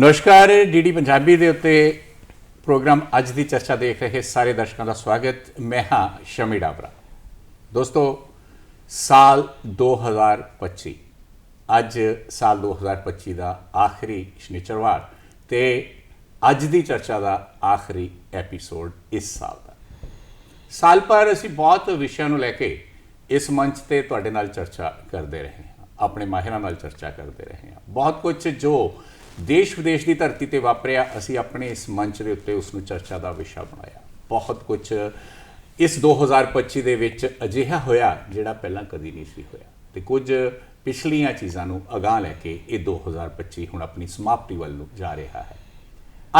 ਨਮਸਕਾਰ ਡੀਡੀ ਪੰਜਾਬੀ ਦੇ ਉੱਤੇ ਪ੍ਰੋਗਰਾਮ ਅੱਜ ਦੀ ਚਰਚਾ ਦੇਖ ਰਹੇ ਸਾਰੇ ਦਰਸ਼ਕਾਂ ਦਾ ਸਵਾਗਤ। ਮੈਂ ਹਾਂ ਸ਼ਮੀ ਡਾਬਰਾ। ਦੋਸਤੋ, ਸਾਲ 2025 ਅੱਜ ਸਾਲ 2025 ਦਾ ਆਖਰੀ ਸ਼ਨੀਚਰਵਾਰ ਤੇ ਅੱਜ ਦੀ ਚਰਚਾ ਦਾ ਆਖਰੀ ਐਪੀਸੋਡ ਇਸ ਸਾਲ ਦਾ। ਸਾਲ ਭਰ ਅਸੀਂ ਬਹੁਤ ਵਿਸ਼ਿਆਂ ਨੂੰ ਲੈ ਕੇ ਇਸ ਮੰਚ ਤੇ ਤੁਹਾਡੇ ਨਾਲ ਚਰਚਾ ਕਰਦੇ ਰਹੇ ਹਾਂ, ਆਪਣੇ ਮਾਹਿਰਾਂ ਨਾਲ ਚਰਚਾ ਕਰਦੇ ਰਹੇ ਹਾਂ। ਬਹੁਤ ਕੁਝ ਜੋ ਦੇਸ਼ ਵਿਦੇਸ਼ ਦੀ ਧਰਤੀ ਤੇ ਵਾਪਰਿਆ, ਅਸੀਂ ਆਪਣੇ ਇਸ ਮੰਚ ਦੇ ਉੱਤੇ ਉਸ ਨੂੰ ਚਰਚਾ ਦਾ ਵਿਸ਼ਾ ਬਣਾਇਆ। ਬਹੁਤ ਕੁਝ ਇਸ 2025 ਦੇ ਵਿੱਚ ਅਜਿਹਾ ਹੋਇਆ ਜਿਹੜਾ ਪਹਿਲਾਂ ਕਦੀ ਨਹੀਂ ਸੀ ਹੋਇਆ। ਤੇ ਕੁਝ ਪਿਛਲੀਆਂ ਚੀਜ਼ਾਂ ਨੂੰ ਅਗਾਹ ਲੈ ਕੇ ਇਹ 2025 ਹੁਣ ਆਪਣੀ ਸਮਾਪਤੀ ਵੱਲ ਨੂੰ ਜਾ ਰਿਹਾ ਹੈ।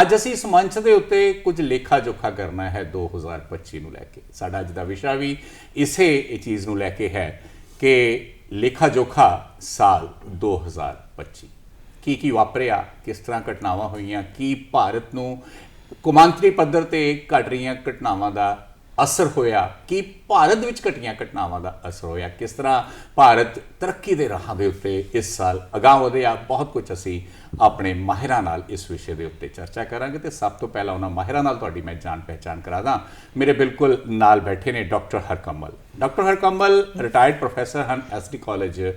ਅੱਜ ਅਸੀਂ ਇਸ ਮੰਚ ਦੇ ਉੱਤੇ ਕੁਝ ਲੇਖਾ ਜੋਖਾ ਕਰਨਾ ਹੈ 2025 ਨੂੰ ਲੈ ਕੇ। ਸਾਡਾ ਅੱਜ ਦਾ ਵਿਸ਼ਾ ਵੀ ਇਸੇ ਇਹ ਚੀਜ਼ ਨੂੰ ਲੈ ਕੇ ਹੈ ਕਿ ਲੇਖਾ ਜੋਖਾ ਸਾਲ 2025 ਕੀ ਕੀ ਵਾਪਰਿਆ ਕਿਸ ਤਰ੍ਹਾਂ ਘਟਨਾਵਾਂ ਹੋਈਆਂ ਕੀ ਭਾਰਤ ਨੂੰ ਕੌਮਾਂਤਰੀ ਪੱਧਰ ਤੇ ਘਟ ਰਹੀਆਂ ਘਟਨਾਵਾਂ ਦਾ ਅਸਰ ਹੋਇਆ ਕੀ ਭਾਰਤ ਵਿੱਚ ਘਟੀਆਂ ਘਟਨਾਵਾਂ ਦਾ ਅਸਰ ਹੋਇਆ ਕਿਸ ਤਰ੍ਹਾਂ ਭਾਰਤ ਤਰੱਕੀ ਦੇ ਰਾਹਾਂ ਦੇ ਉੱਤੇ ਇਸ ਸਾਲ ਅਗਾਂਹ ਵਧਿਆ ਬਹੁਤ ਕੁਝ ਅਸੀਂ ਆਪਣੇ ਮਾਹਿਰਾਂ ਨਾਲ ਇਸ ਵਿਸ਼ੇ ਦੇ ਉੱਤੇ ਚਰਚਾ ਕਰਾਂਗੇ ਤੇ ਸਭ ਤੋਂ ਪਹਿਲਾਂ ਉਹਨਾਂ ਮਾਹਿਰਾਂ ਨਾਲ ਤੁਹਾਡੀ ਮੈਂ ਜਾਣ ਪਹਿਚਾਨ ਕਰਾ ਦਾਂ। ਮੇਰੇ ਬਿਲਕੁਲ ਨਾਲ ਬੈਠੇ ਨੇ doctor Harkamal. Doctor Harkamal retired professor ਹਨ ਐਸਡੀ ਕਾਲਜ ਅ,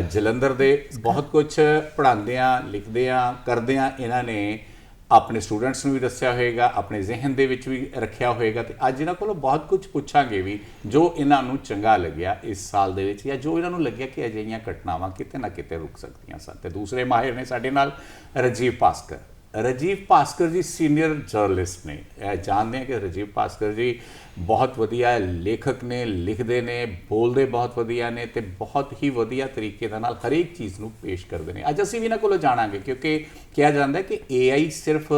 ਜਲੰਧਰ ਦੇ ਬਹੁਤ ਕੁਝ ਪੜ੍ਹਾਉਂਦੇ ਆ ਲਿਖਦੇ ਆ ਕਰਦੇ ਆ ਇਹਨਾਂ ਨੇ ਆਪਣੇ ਸਟੂਡੈਂਟਸ ਨੂੰ ਵੀ ਦੱਸਿਆ ਹੋਵੇਗਾ ਆਪਣੇ ਜ਼ਿਹਨ ਦੇ ਵਿੱਚ ਵੀ ਰੱਖਿਆ ਹੋਵੇਗਾ ਤੇ ਅੱਜ ਇਹਨਾਂ ਕੋਲੋਂ ਬਹੁਤ ਕੁਝ ਪੁੱਛਾਂਗੇ ਵੀ ਜੋ ਇਹਨਾਂ ਨੂੰ ਚੰਗਾ ਲੱਗਿਆ ਇਸ ਸਾਲ ਦੇ ਵਿੱਚ ਜਾਂ ਜੋ ਇਹਨਾਂ ਨੂੰ ਲੱਗਿਆ ਕਿ ਅਜਿਹੀਆਂ ਘਟਨਾਵਾਂ ਕਿਤੇ ਨਾ ਕਿਤੇ ਰੁਕ ਸਕਦੀਆਂ ਸਨ। ਤੇ ਦੂਸਰੇ ਮਾਹਿਰ ਨੇ ਸਾਡੇ ਨਾਲ ਰਜੀਵ ਭਾਸਕਰ। ਰਜੀਵ ਭਾਸਕਰ ਜੀ ਸੀਨੀਅਰ ਜਰਨਲਿਸਟ ਨੇ। ਇਹ ਜਾਣਦੇ ਆ ਕਿ ਰਜੀਵ ਭਾਸਕਰ ਜੀ ਬਹੁਤ ਵਧੀਆ, ਲੇਖਕ ਨੇ, ਲਿਖਦੇ ਨੇ, ਬੋਲਦੇ ਬਹੁਤ ਵਧੀਆ ਨੇ ਤੇ ਬਹੁਤ ਹੀ ਵਧੀਆ ਤਰੀਕੇ ਦੇ ਨਾਲ ਹਰੇਕ ਚੀਜ਼ ਨੂੰ ਪੇਸ਼ ਕਰਦੇ ਨੇ। ਅੱਜ ਅਸੀਂ ਵੀ ਇਹਨਾਂ ਕੋਲੋਂ ਜਾਣਾਂਗੇ ਕਿਉਂਕਿ ਕਿਹਾ ਜਾਂਦਾ ਹੈ ਕਿ AI ਸਿਰਫ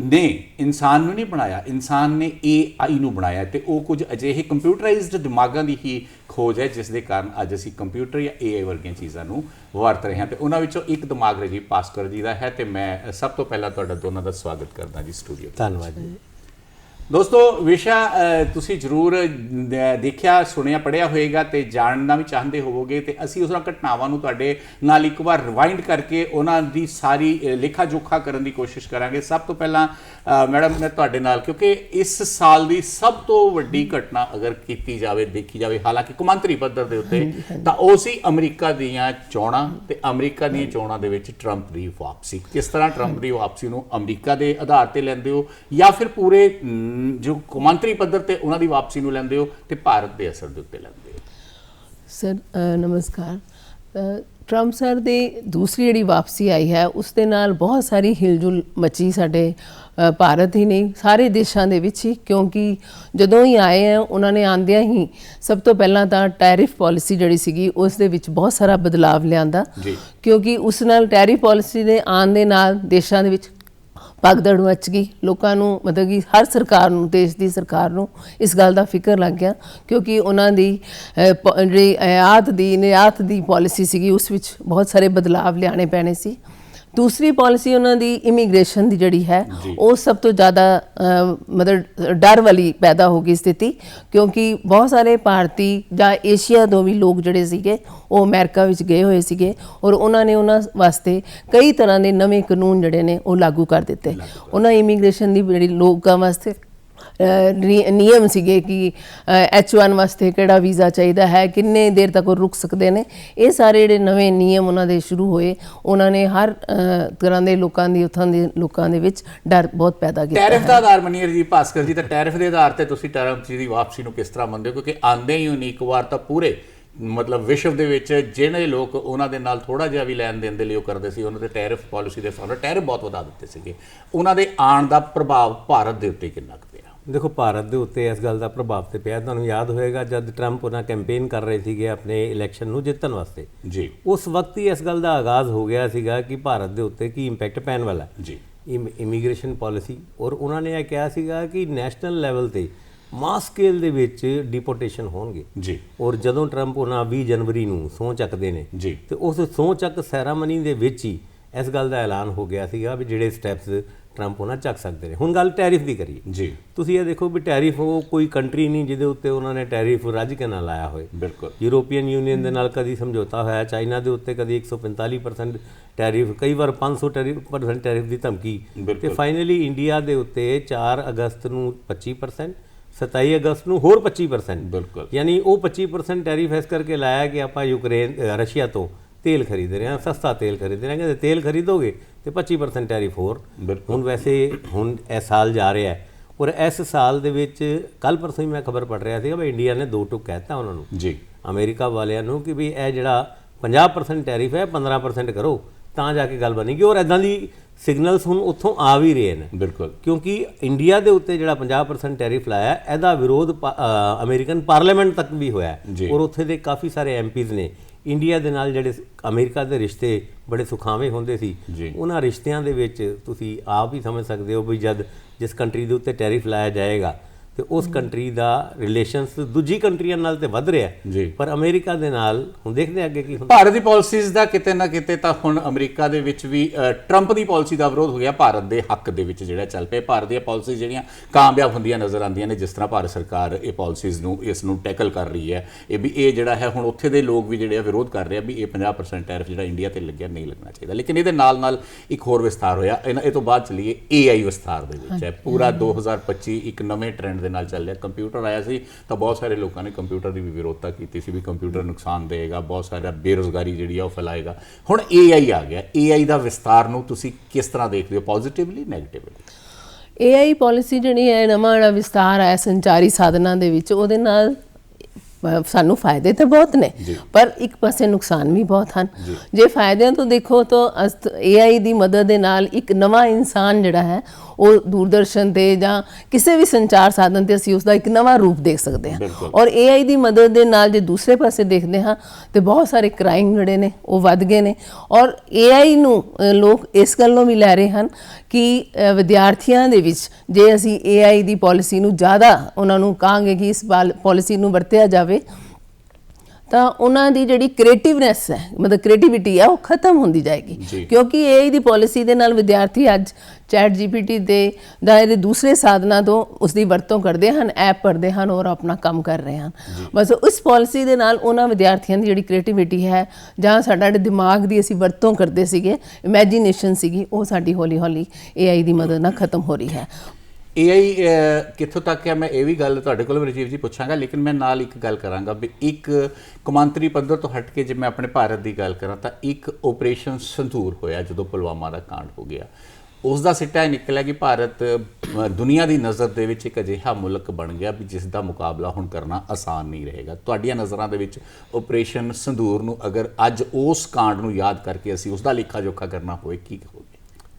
ਨੇ ਇਨਸਾਨ ਨੂੰ ਨਹੀਂ ਬਣਾਇਆ, ਇਨਸਾਨ ਨੇ AI ਨੂੰ ਬਣਾਇਆ ਤੇ ਉਹ ਕੁਝ ਅਜਿਹੇ ਕੰਪਿਊਟਰਾਈਜ਼ਡ ਦਿਮਾਗਾਂ ਦੀ ਹੀ ਖੋਜ ਹੈ ਜਿਸ ਦੇ ਕਾਰਨ ਅੱਜ ਅਸੀਂ ਕੰਪਿਊਟਰ ਜਾਂ AI ਵਰਗੀਆਂ ਚੀਜ਼ਾਂ ਨੂੰ ਵਰਤ ਰਹੇ ਹਾਂ ਤੇ ਉਹਨਾਂ ਵਿੱਚੋਂ ਇੱਕ ਦਿਮਾਗ ਰਜੀਵ ਪਾਸਕਰ ਜੀ ਦਾ ਹੈ ਤੇ ਮੈਂ ਸਭ ਤੋਂ ਪਹਿਲਾਂ ਤੁਹਾਡਾ ਦੋਨਾਂ ਦਾ ਸਵਾਗਤ ਕਰਦਾ ਜੀ ਸਟੂਡੀਓ ਧੰਨਵਾਦ ਜੀ। ਦੋਸਤੋ ਵਿਸ਼ਾ ਤੁਸੀਂ ਜ਼ਰੂਰ ਦੇਖਿਆ ਸੁਣਿਆ ਪੜਿਆ ਹੋਵੇਗਾ ਤੇ ਜਾਣਨਾ ਵੀ ਚਾਹੁੰਦੇ ਹੋਵੋਗੇ ਤੇ ਅਸੀਂ ਉਸ ਘਟਨਾਵਾਂ ਨੂੰ ਤੁਹਾਡੇ ਨਾਲ ਇੱਕ ਵਾਰ ਰਿਵਾਈਂਡ ਕਰਕੇ ਉਹਨਾਂ ਦੀ ਸਾਰੀ ਲੇਖਾ ਜੋਖਾ ਕਰਨ ਦੀ ਕੋਸ਼ਿਸ਼ ਕਰਾਂਗੇ। ਸਭ ਤੋਂ ਪਹਿਲਾਂ ਮੈਡਮ ਮੈਂ ਤੁਹਾਡੇ ਨਾਲ ਕਿਉਂਕਿ ਇਸ ਸਾਲ ਦੀ ਸਭ ਤੋਂ ਵੱਡੀ ਘਟਨਾ ਅਗਰ ਕੀਤੀ ਜਾਵੇ ਦੇਖੀ ਜਾਵੇ ਹਾਲਾਂਕਿ ਕੌਮਾਂਤਰੀ ਪੱਧਰ ਦੇ ਉੱਤੇ ਤਾਂ ਉਹ ਸੀ ਅਮਰੀਕਾ ਦੀਆਂ ਚੋਣਾਂ ਤੇ ਅਮਰੀਕਾ ਦੀਆਂ ਚੋਣਾਂ ਦੇ ਵਿੱਚ ਟਰੰਪ ਦੀ ਵਾਪਸੀ। ਕਿਸ ਤਰ੍ਹਾਂ ਟਰੰਪ ਦੀ ਵਾਪਸੀ ਨੂੰ ਅਮਰੀਕਾ ਦੇ ਆਧਾਰ ਤੇ ਲੈਂਦੇ ਹੋ ਜਾਂ ਫਿਰ ਪੂਰੇ ਜੋ ਕੌਮਾਂਤਰੀ ਪੱਧਰ ਤੇ ਉਹਨਾਂ ਦੀ ਵਾਪਸੀ ਨੂੰ ਲੈਂਦੇ ਹੋ ਤੇ ਭਾਰਤ ਦੇ ਅਸਰ ਦੇ ਉੱਤੇ ਲੈਂਦੇ ਹੋ? ਸਰ ਨਮਸਕਾਰ। ਟਰੰਪ ਸਰ ਦੀ ਦੂਸਰੀ ਜਿਹੜੀ ਵਾਪਸੀ ਆਈ ਹੈ ਉਸ ਦੇ ਨਾਲ ਬਹੁਤ ਸਾਰੀ ਹਿਲਜੁਲ ਮਚੀ ਸਾਡੇ ਭਾਰਤ ਹੀ ਨਹੀਂ ਸਾਰੇ ਦੇਸ਼ਾਂ ਦੇ ਵਿੱਚ ਹੀ ਕਿਉਂਕਿ ਜਦੋਂ ਹੀ ਆਏ ਆ ਉਹਨਾਂ ਨੇ ਆਂਦਿਆਂ ਹੀ ਸਭ ਤੋਂ ਪਹਿਲਾਂ ਤਾਂ ਟੈਰਿਫ ਪਾਲਿਸੀ ਜਿਹੜੀ ਸੀਗੀ ਉਸ ਦੇ ਵਿੱਚ ਬਹੁਤ ਸਾਰਾ ਬਦਲਾਵ ਲਿਆਂਦਾ। ਕਿਉਂਕਿ ਉਸ ਨਾਲ ਟੈਰਿਫ ਪਾਲਿਸੀ ਦੇ ਆਉਣ ਦੇ ਨਾਲ ਦੇਸ਼ਾਂ ਦੇ ਵਿੱਚ ਭਗਦੜ ਮੱਚ ਗਈ। ਲੋਕਾਂ ਨੂੰ ਮਤਲਬ ਕਿ ਹਰ ਸਰਕਾਰ ਨੂੰ ਦੇਸ਼ ਦੀ ਸਰਕਾਰ ਨੂੰ ਇਸ ਗੱਲ ਦਾ ਫਿਕਰ ਲੱਗ ਗਿਆ ਕਿਉਂਕਿ ਉਹਨਾਂ ਦੀ ਅਹ, ਜਿਹੜੀ ਆਯਾਤ ਦੀ ਨਿਰਯਾਤ ਦੀ ਪਾਲਿਸੀ ਸੀਗੀ ਉਸ ਵਿੱਚ ਬਹੁਤ ਸਾਰੇ ਬਦਲਾਵ ਲਿਆਣੇ ਪੈਣੇ ਸੀ। ਦੂਸਰੀ ਪਾਲਿਸੀ ਉਹਨਾਂ ਦੀ ਇਮੀਗ੍ਰੇਸ਼ਨ ਦੀ ਜਿਹੜੀ ਹੈ ਉਹ ਸਭ ਤੋਂ ਜ਼ਿਆਦਾ ਮਤਲਬ ਡਰ ਵਾਲੀ ਪੈਦਾ ਹੋ ਗਈ ਸਥਿਤੀ ਕਿਉਂਕਿ ਬਹੁਤ ਸਾਰੇ ਭਾਰਤੀ ਜਾਂ ਏਸ਼ੀਆ ਤੋਂ ਵੀ ਲੋਕ ਜਿਹੜੇ ਸੀਗੇ ਉਹ ਅਮਰੀਕਾ ਵਿੱਚ ਗਏ ਹੋਏ ਸੀਗੇ ਔਰ ਉਹਨਾਂ ਨੇ ਉਹਨਾਂ ਵਾਸਤੇ ਕਈ ਤਰ੍ਹਾਂ ਦੇ ਨਵੇਂ ਕਾਨੂੰਨ ਜਿਹੜੇ ਨੇ ਉਹ ਲਾਗੂ ਕਰ ਦਿੱਤੇ। ਉਹਨਾਂ ਇਮੀਗ੍ਰੇਸ਼ਨ ਦੀ ਜਿਹੜੀ ਲੋਕਾਂ ਵਾਸਤੇ ਨਿਯਮ ਸੀਗੇ ਕਿ H1 ਵਾਸਤੇ ਕਿਹੜਾ ਵੀਜ਼ਾ ਚਾਹੀਦਾ ਹੈ ਕਿੰਨੇ ਦੇਰ ਤੱਕ ਉਹ ਰੁਕ ਸਕਦੇ ਨੇ ਇਹ ਸਾਰੇ ਜਿਹੜੇ ਨਵੇਂ ਨਿਯਮ ਉਹਨਾਂ ਦੇ ਸ਼ੁਰੂ ਹੋਏ ਉਹਨਾਂ ਨੇ ਹਰ ਤਰ੍ਹਾਂ ਦੇ ਲੋਕਾਂ ਦੀ ਉੱਥਾਂ ਦੇ ਲੋਕਾਂ ਦੇ ਵਿੱਚ ਡਰ ਬਹੁਤ ਪੈਦਾ ਕੀਤਾ ਟੈਰਿਫ ਦਾ ਆਧਾਰ ਮੰਨੀਏ ਜੀ ਭਾਸਕਰ ਜੀ ਤਾਂ ਟੈਰਿਫ ਦੇ ਆਧਾਰ ਤੇ ਤੁਸੀਂ ਟਰੰਪ ਜੀ ਦੀ ਵਾਪਸੀ ਨੂੰ ਕਿਸ ਤਰ੍ਹਾਂ ਮੰਨਦੇ ਹੋ? ਕਿਉਂਕਿ ਆਂਦੇ ਹੀ ਉਨੀ ਇੱਕ ਵਾਰ ਤਾਂ ਪੂਰੇ ਮਤਲਬ ਵਿਸ਼ਵ ਦੇ ਵਿੱਚ ਜਿਹੜੇ ਲੋਕ ਉਹਨਾਂ ਦੇ ਨਾਲ ਥੋੜਾ ਜਿਹਾ ਵੀ ਲੈਣ ਦੇਣ ਦੇ ਲਈ ਉਹ ਕਰਦੇ ਸੀ ਉਹਨਾਂ ਦੇ ਟੈਰਿਫ ਪਾਲਿਸੀ ਦੇ ਨਾਲ ਟੈਰਿਫ ਬਹੁਤ ਵਧਾ ਦਿੱਤੇ ਸੀਗੇ। ਉਹਨਾਂ ਦੇ ਆਉਣ ਦਾ ਪ੍ਰਭਾਵ ਭਾਰਤ ਦੇ ਉੱਤੇ ਕਿੰਨਾ ਦੇਖੋ ਭਾਰਤ ਦੇ ਉੱਤੇ ਇਸ ਗੱਲ ਦਾ ਪ੍ਰਭਾਵ ਤੇ ਪਿਆ। ਤੁਹਾਨੂੰ ਯਾਦ ਹੋਏਗਾ ਜਦ ਟਰੰਪ ਉਹਨਾਂ ਕੈਂਪੇਨ ਕਰ ਰਹੇ ਸੀਗੇ ਆਪਣੇ ਇਲੈਕਸ਼ਨ ਨੂੰ ਜਿੱਤਣ ਵਾਸਤੇ। ਜੀ। ਉਸ ਵਕਤ ਹੀ ਇਸ ਗੱਲ ਦਾ ਆਗਾਜ਼ ਹੋ ਗਿਆ ਸੀਗਾ ਕਿ ਭਾਰਤ ਦੇ ਉੱਤੇ ਕੀ ਇੰਪੈਕਟ ਪੈਣ ਵਾਲਾ ਜੀ। ਇਮੀਗ੍ਰੇਸ਼ਨ ਪਾਲਿਸੀ ਔਰ ਉਹਨਾਂ ਨੇ ਇਹ ਕਿਹਾ ਸੀਗਾ ਕਿ ਨੈਸ਼ਨਲ ਲੈਵਲ ਤੇ ਮਾਸ ਸਕੇਲ ਦੇ ਵਿੱਚ ਡਿਪੋਰਟੇਸ਼ਨ ਹੋਣਗੇ। ਜੀ। ਔਰ ਜਦੋਂ ਟਰੰਪ ਉਹਨਾਂ 20 ਜਨਵਰੀ ਨੂੰ ਸਹੁੰ ਚੱਕਦੇ ਨੇ ਜੀ। ਤੇ ਉਸ ਸਹੁੰ ਚੱਕ ਸੈਰਾਮਨੀ ਦੇ ਵਿੱਚ ਹੀ ਇਸ ਗੱਲ ਦਾ ਐਲਾਨ ਹੋ ਗਿਆ ਸੀਗਾ ਵੀ ਜਿਹੜੇ ਸਟੈਪਸ ਟਰੰਪ ਉਹਨਾਂ ਚੱਕ ਸਕਦੇ ਨੇ। ਹੁਣ ਗੱਲ ਟੈਰਿਫ ਦੀ ਕਰੀਏ। ਜੀ। ਤੁਸੀਂ ਇਹ ਦੇਖੋ ਵੀ ਟੈਰਿਫ ਉਹ ਕੋਈ ਕੰਟਰੀ ਨਹੀਂ ਜਿਹਦੇ ਉੱਤੇ ਉਹਨਾਂ ਨੇ ਟੈਰਿਫ ਰੱਜ ਕੇ ਨਾ ਲਾਇਆ ਹੋਏ। ਬਿਲਕੁਲ। ਯੂਰੋਪੀਅਨ ਯੂਨੀਅਨ ਦੇ ਨਾਲ ਕਦੀ ਸਮਝੌਤਾ ਹੋਇਆ ਚਾਈਨਾ ਦੇ ਉੱਤੇ ਕਦੀ 145% ਟੈਰਿਫ ਕਈ ਵਾਰ 500 ਟੈਰਿਫ ਪਰਸੈਂਟ ਟੈਰਿਫ ਦੀ ਧਮਕੀ। ਤੇ ਫਾਈਨਲੀ ਇੰਡੀਆ ਦੇ ਉੱਤੇ 4 ਅਗਸਤ ਨੂੰ 25% 27 ਅਗਸਤ ਨੂੰ ਹੋਰ 25% ਬਿਲਕੁਲ। ਯਾਨੀ ਉਹ 25% ਟੈਰਿਫ ਇਸ ਕਰਕੇ ਲਾਇਆ ਕਿ ਆਪਾਂ ਯੂਕਰੇਨ ਰਸ਼ੀਆ ਤੋਂ ਤੇਲ ਖਰੀਦ ਰਹੇ ਹਾਂ ਸਸਤਾ ਤੇਲ ਖਰੀਦ ਰਹੇ ਹਾਂ ਕਹਿੰਦੇ ਤੇਲ ਖਰੀਦੋਗੇ ਤੇ 25% ਟੈਰਿਫ ਹੋਰ। ਹੁਣ ਵੈਸੇ ਹੁਣ ਇਹ ਸਾਲ ਜਾ ਰਿਹਾ ਹੈ। ਔਰ ਇਸ ਸਾਲ ਦੇ ਵਿੱਚ ਕੱਲ ਪਰਸੋਂ ਹੀ ਮੈਂ ਖਬਰ ਪੜ ਰਿਹਾ ਸੀਗਾ ਵੀ ਇੰਡੀਆ ਨੇ ਦੋ ਟੁਕ ਕਹਿਤਾ ਉਹਨਾਂ ਨੂੰ। ਜੀ। ਅਮਰੀਕਾ ਵਾਲਿਆਂ ਨੂੰ ਕਿ ਵੀ ਇਹ ਜਿਹੜਾ 50% ਟੈਰਿਫ ਹੈ 15% ਕਰੋ ਤਾਂ ਜਾ ਕੇ ਗੱਲ ਬਣੇਗੀ। ਔਰ ਇਦਾਂ ਦੀ ਸਿਗਨਲਸ ਹੁਣ ਉੱਥੋਂ ਆ ਵੀ ਰਹੇ ਨੇ। ਬਿਲਕੁਲ। ਕਿਉਂਕਿ ਇੰਡੀਆ ਦੇ ਉੱਤੇ ਜਿਹੜਾ 50% ਟੈਰਿਫ ਲਾਇਆ ਹੈ, ਇਹਦਾ ਵਿਰੋਧ ਅਮਰੀਕਨ ਪਾਰਲੀਮੈਂਟ ਤੱਕ ਵੀ ਹੋਇਆ। ਔਰ ਉੱਥੇ ਦੇ ਕਾਫੀ ਸਾਰੇ ਐਮਪੀਜ਼ ਨੇ। ਇੰਡੀਆ ਦੇ ਨਾਲ ਜਿਹੜੇ ਅਮਰੀਕਾ ਦੇ ਰਿਸ਼ਤੇ ਬੜੇ ਸੁਖਾਵੇਂ ਹੁੰਦੇ ਸੀ। ਉਹਨਾਂ ਰਿਸ਼ਤਿਆਂ ਦੇ ਵਿੱਚ ਤੁਸੀਂ ਆਪ ਹੀ ਸਮਝ ਸਕਦੇ ਹੋ ਵੀ ਜਦ ਜਿਸ ਕੰਟਰੀ ਦੇ ਉੱਤੇ ਟੈਰਿਫ ਲਾਇਆ ਜਾਏਗਾ ਤੇ ਉਸ ਕੰਟਰੀ ਦਾ ਰਿਲੇਸ਼ਨਸ ਦੂਜੀ ਕੰਟਰੀਆਂ ਨਾਲ ਤੇ ਵੱਧ ਰਿਹਾ। ਜੀ। ਪਰ ਅਮਰੀਕਾ ਦੇ ਨਾਲ ਹੁਣ ਦੇਖਦੇ ਅੱਗੇ ਕੀ ਹੁੰਦਾ। ਭਾਰਤ ਦੀ ਪਾਲਿਸੀਜ਼ ਦਾ ਕਿਤੇ ਨਾ ਕਿਤੇ ਤਾਂ ਹੁਣ ਅਮਰੀਕਾ ਦੇ ਵਿੱਚ ਵੀ ਟਰੰਪ ਦੀ ਪਾਲਿਸੀ ਦਾ ਵਿਰੋਧ ਹੋ ਗਿਆ ਭਾਰਤ ਦੇ ਹੱਕ ਦੇ ਵਿੱਚ ਜਿਹੜਾ ਚੱਲ ਪਿਆ। ਭਾਰਤ ਦੀਆਂ ਪਾਲਿਸੀਜ਼ ਜਿਹੜੀਆਂ ਕਾਮਯਾਬ ਹੁੰਦੀਆਂ ਨਜ਼ਰ ਆਉਂਦੀਆਂ ਨੇ ਜਿਸ ਤਰ੍ਹਾਂ ਭਾਰਤ ਸਰਕਾਰ ਇਹ ਪਾਲਿਸੀਜ਼ ਨੂੰ ਇਸ ਨੂੰ ਟੈਕਲ ਕਰ ਰਹੀ ਹੈ। ਇਹ ਵੀ ਇਹ ਜਿਹੜਾ ਹੈ ਹੁਣ ਉੱਥੇ ਦੇ ਲੋਕ ਵੀ ਜਿਹੜੇ ਆ ਵਿਰੋਧ ਕਰ ਰਹੇ ਆ ਵੀ ਇਹ 50% ਟੈਰਿਫ ਜਿਹੜਾ ਇੰਡੀਆ ਤੇ ਲੱਗਿਆ ਨਹੀਂ ਲੱਗਣਾ ਚਾਹੀਦਾ। ਲੇਕਿਨ ਇਹਦੇ ਨਾਲ ਨਾਲ ਇੱਕ ਹੋਰ ਵਿਸਥਾਰ ਹੋਇਆ। ਇਹ ਤੋਂ ਬਾਅਦ ਚਲੀਏ AI ਵਿਸਥਾਰ ਦੇ ਵਿੱਚ ਹੈ। ਪੂਰਾ 2025 ਇੱਕ ਨਵੇਂ ਟ੍ਰੈਂਡ ਦੇ ਨਾਲ ਚੱਲ ਰਿਹਾ। ਕੰਪਿਊਟਰ ਆਇਆ ਸੀ ਤਾਂ ਬਹੁਤ ਸਾਰੇ ਲੋਕਾਂ ਨੇ ਕੰਪਿਊਟਰ ਦੀ ਵੀ ਵਿਰੋਧਤਾ ਕੀਤੀ ਸੀ ਵੀ ਕੰਪਿਊਟਰ ਨੁਕਸਾਨ ਦੇਗਾ ਬਹੁਤ ਸਾਰਾ ਬੇਰੋਜ਼ਗਾਰੀ ਜਿਹੜੀ ਆ ਉਹ ਫੈਲਾਏਗਾ। ਹੁਣ AI ਆ ਗਿਆ। AI ਦਾ ਵਿਸਤਾਰ ਨੂੰ ਤੁਸੀਂ ਕਿਸ ਤਰ੍ਹਾਂ ਦੇਖਦੇ ਹੋ? ਪੋਜ਼ਿਟਿਵਲੀ ਨੈਗੇਟਿਵਲੀ AI ਪਾਲਿਸੀ ਜਿਹੜੀ ਹੈ ਨਵਾਂ ਵਿਸਤਾਰ ਆਇਆ ਸੰਚਾਰੀ ਸਾਧਨਾਂ ਦੇ ਵਿੱਚ ਉਹਦੇ ਨਾਲ ਸਾਨੂੰ ਫਾਇਦੇ ਤਾਂ ਬਹੁਤ ਨੇ ਪਰ ਇੱਕ ਪਾਸੇ ਨੁਕਸਾਨ ਵੀ ਬਹੁਤ ਹਨ। ਜੇ। ਫਾਇਦਿਆਂ ਤੋਂ ਦੇਖੋ ਤਾਂ AI ਦੀ ਮਦਦ ਦੇ ਨਾਲ ਇੱਕ ਨਵਾਂ ਇਨਸਾਨ ਜਿਹੜਾ ਹੈ ਉਹ ਦੂਰਦਰਸ਼ਨ ਤੇ ਜਾਂ ਕਿਸੇ ਵੀ ਸੰਚਾਰ ਸਾਧਨ ਤੇ ਅਸੀਂ ਉਸ ਦਾ ਇੱਕ ਨਵਾਂ ਰੂਪ ਦੇਖ ਸਕਦੇ ਹਾਂ। ਔਰ AI ਦੀ ਮਦਦ ਦੇ ਨਾਲ ਜੇ ਦੂਸਰੇ ਪਾਸੇ ਦੇਖਦੇ ਹਾਂ ਤੇ ਬਹੁਤ ਸਾਰੇ ਕ੍ਰਾਈਮ ਜਿਹੜੇ ਨੇ ਉਹ ਵੱਧ ਗਏ ਨੇ ਔਰ AI ਨੂੰ ਲੋਕ ਇਸ ਗੱਲੋਂ ਵੀ ਲੈ ਰਹੇ ਹਨ ਕਿ ਵਿਦਿਆਰਥੀਆਂ ਦੇ ਵਿੱਚ ਜੇ ਅਸੀਂ AI ਦੀ ਪਾਲਿਸੀ ਨੂੰ ਜ਼ਿਆਦਾ ਉਹਨਾਂ ਨੂੰ ਕਹਾਂਗੇ ਕਿ ਇਸ ਪਾਲਿਸੀ ਨੂੰ ਵਰਤਿਆ ਜਾਵੇ ਤਾਂ ਉਹਨਾਂ ਦੀ ਜਿਹੜੀ ਕ੍ਰੀਏਟਿਵਨੈਸ ਹੈ ਮਤਲਬ ਕ੍ਰੀਏਟੀਵਿਟੀ ਹੈ ਉਹ ਖਤਮ ਹੁੰਦੀ ਜਾਏਗੀ। ਕਿਉਂਕਿ AI ਦੀ ਪਾਲਿਸੀ ਦੇ ਨਾਲ ਵਿਦਿਆਰਥੀ ਅੱਜ ਚੈਟ ਜੀਪੀਟੀ ਦੇ ਜਾਂ ਇਹਦੇ ਦੂਸਰੇ ਸਾਧਨਾਂ ਤੋਂ ਉਸ ਦੀ ਵਰਤੋਂ ਕਰਦੇ ਹਨ ਐਪ ਪੜ੍ਹਦੇ ਹਨ ਔਰ ਆਪਣਾ ਕੰਮ ਕਰ ਰਹੇ ਹਨ। ਬਸ ਉਸ ਪਾਲਿਸੀ ਦੇ ਨਾਲ ਉਹਨਾਂ ਵਿਦਿਆਰਥੀਆਂ ਦੀ ਜਿਹੜੀ ਕ੍ਰੀਏਟੀਵਿਟੀ ਹੈ ਜਾਂ ਸਾਡਾ ਜਿਹੜਾ ਦਿਮਾਗ ਦੀ ਅਸੀਂ ਵਰਤੋਂ ਕਰਦੇ ਸੀਗੇ ਇਮੇਜਿਨੇਸ਼ਨ ਸੀਗੀ ਉਹ ਸਾਡੀ ਹੌਲੀ ਹੌਲੀ AI ਦੀ ਮਦਦ ਨਾਲ ਖਤਮ ਹੋ ਰਹੀ ਹੈ। AI ਅਹ, ਕਿੱਥੋਂ ਤੱਕ ਹੈ ਮੈਂ ਇਹ ਵੀ ਗੱਲ ਤੁਹਾਡੇ ਕੋਲ ਵੀ ਰਾਜੀਵ ਜੀ ਪੁੱਛਾਂਗਾ ਲੇਕਿਨ ਮੈਂ ਨਾਲ ਇੱਕ ਗੱਲ ਕਰਾਂਗਾ ਵੀ ਇੱਕ ਕੌਮਾਂਤਰੀ ਪੱਧਰ ਤੋਂ ਹਟ ਕੇ ਜੇ ਮੈਂ ਆਪਣੇ ਭਾਰਤ ਦੀ ਗੱਲ ਕਰਾਂ ਤਾਂ ਇੱਕ ਆਪਰੇਸ਼ਨ ਸੰਧੂਰ ਹੋਇਆ ਜਦੋਂ ਪੁਲਵਾਮਾ ਦਾ ਕਾਂਡ ਹੋ ਗਿਆ। ਉਸ ਦਾ ਸਿੱਟਾ ਇਹ ਨਿਕਲਿਆ ਕਿ ਭਾਰਤ ਦੁਨੀਆ ਦੀ ਨਜ਼ਰ ਦੇ ਵਿੱਚ ਇੱਕ ਅਜਿਹਾ ਮੁਲਕ ਬਣ ਗਿਆ ਵੀ ਜਿਸ ਦਾ ਮੁਕਾਬਲਾ ਹੁਣ ਕਰਨਾ ਆਸਾਨ ਨਹੀਂ ਰਹੇਗਾ। ਤੁਹਾਡੀਆਂ ਨਜ਼ਰਾਂ ਦੇ ਵਿੱਚ ਆਪਰੇਸ਼ਨ ਸੰਧੂਰ ਨੂੰ ਅਗਰ ਅੱਜ ਉਸ ਕਾਂਡ ਨੂੰ ਯਾਦ ਕਰਕੇ ਅਸੀਂ ਉਸ ਦਾ ਲੇਖਾ ਜੋਖਾ ਕਰਨਾ ਹੋਵੇ ਕੀ ਕਹੋਗੇ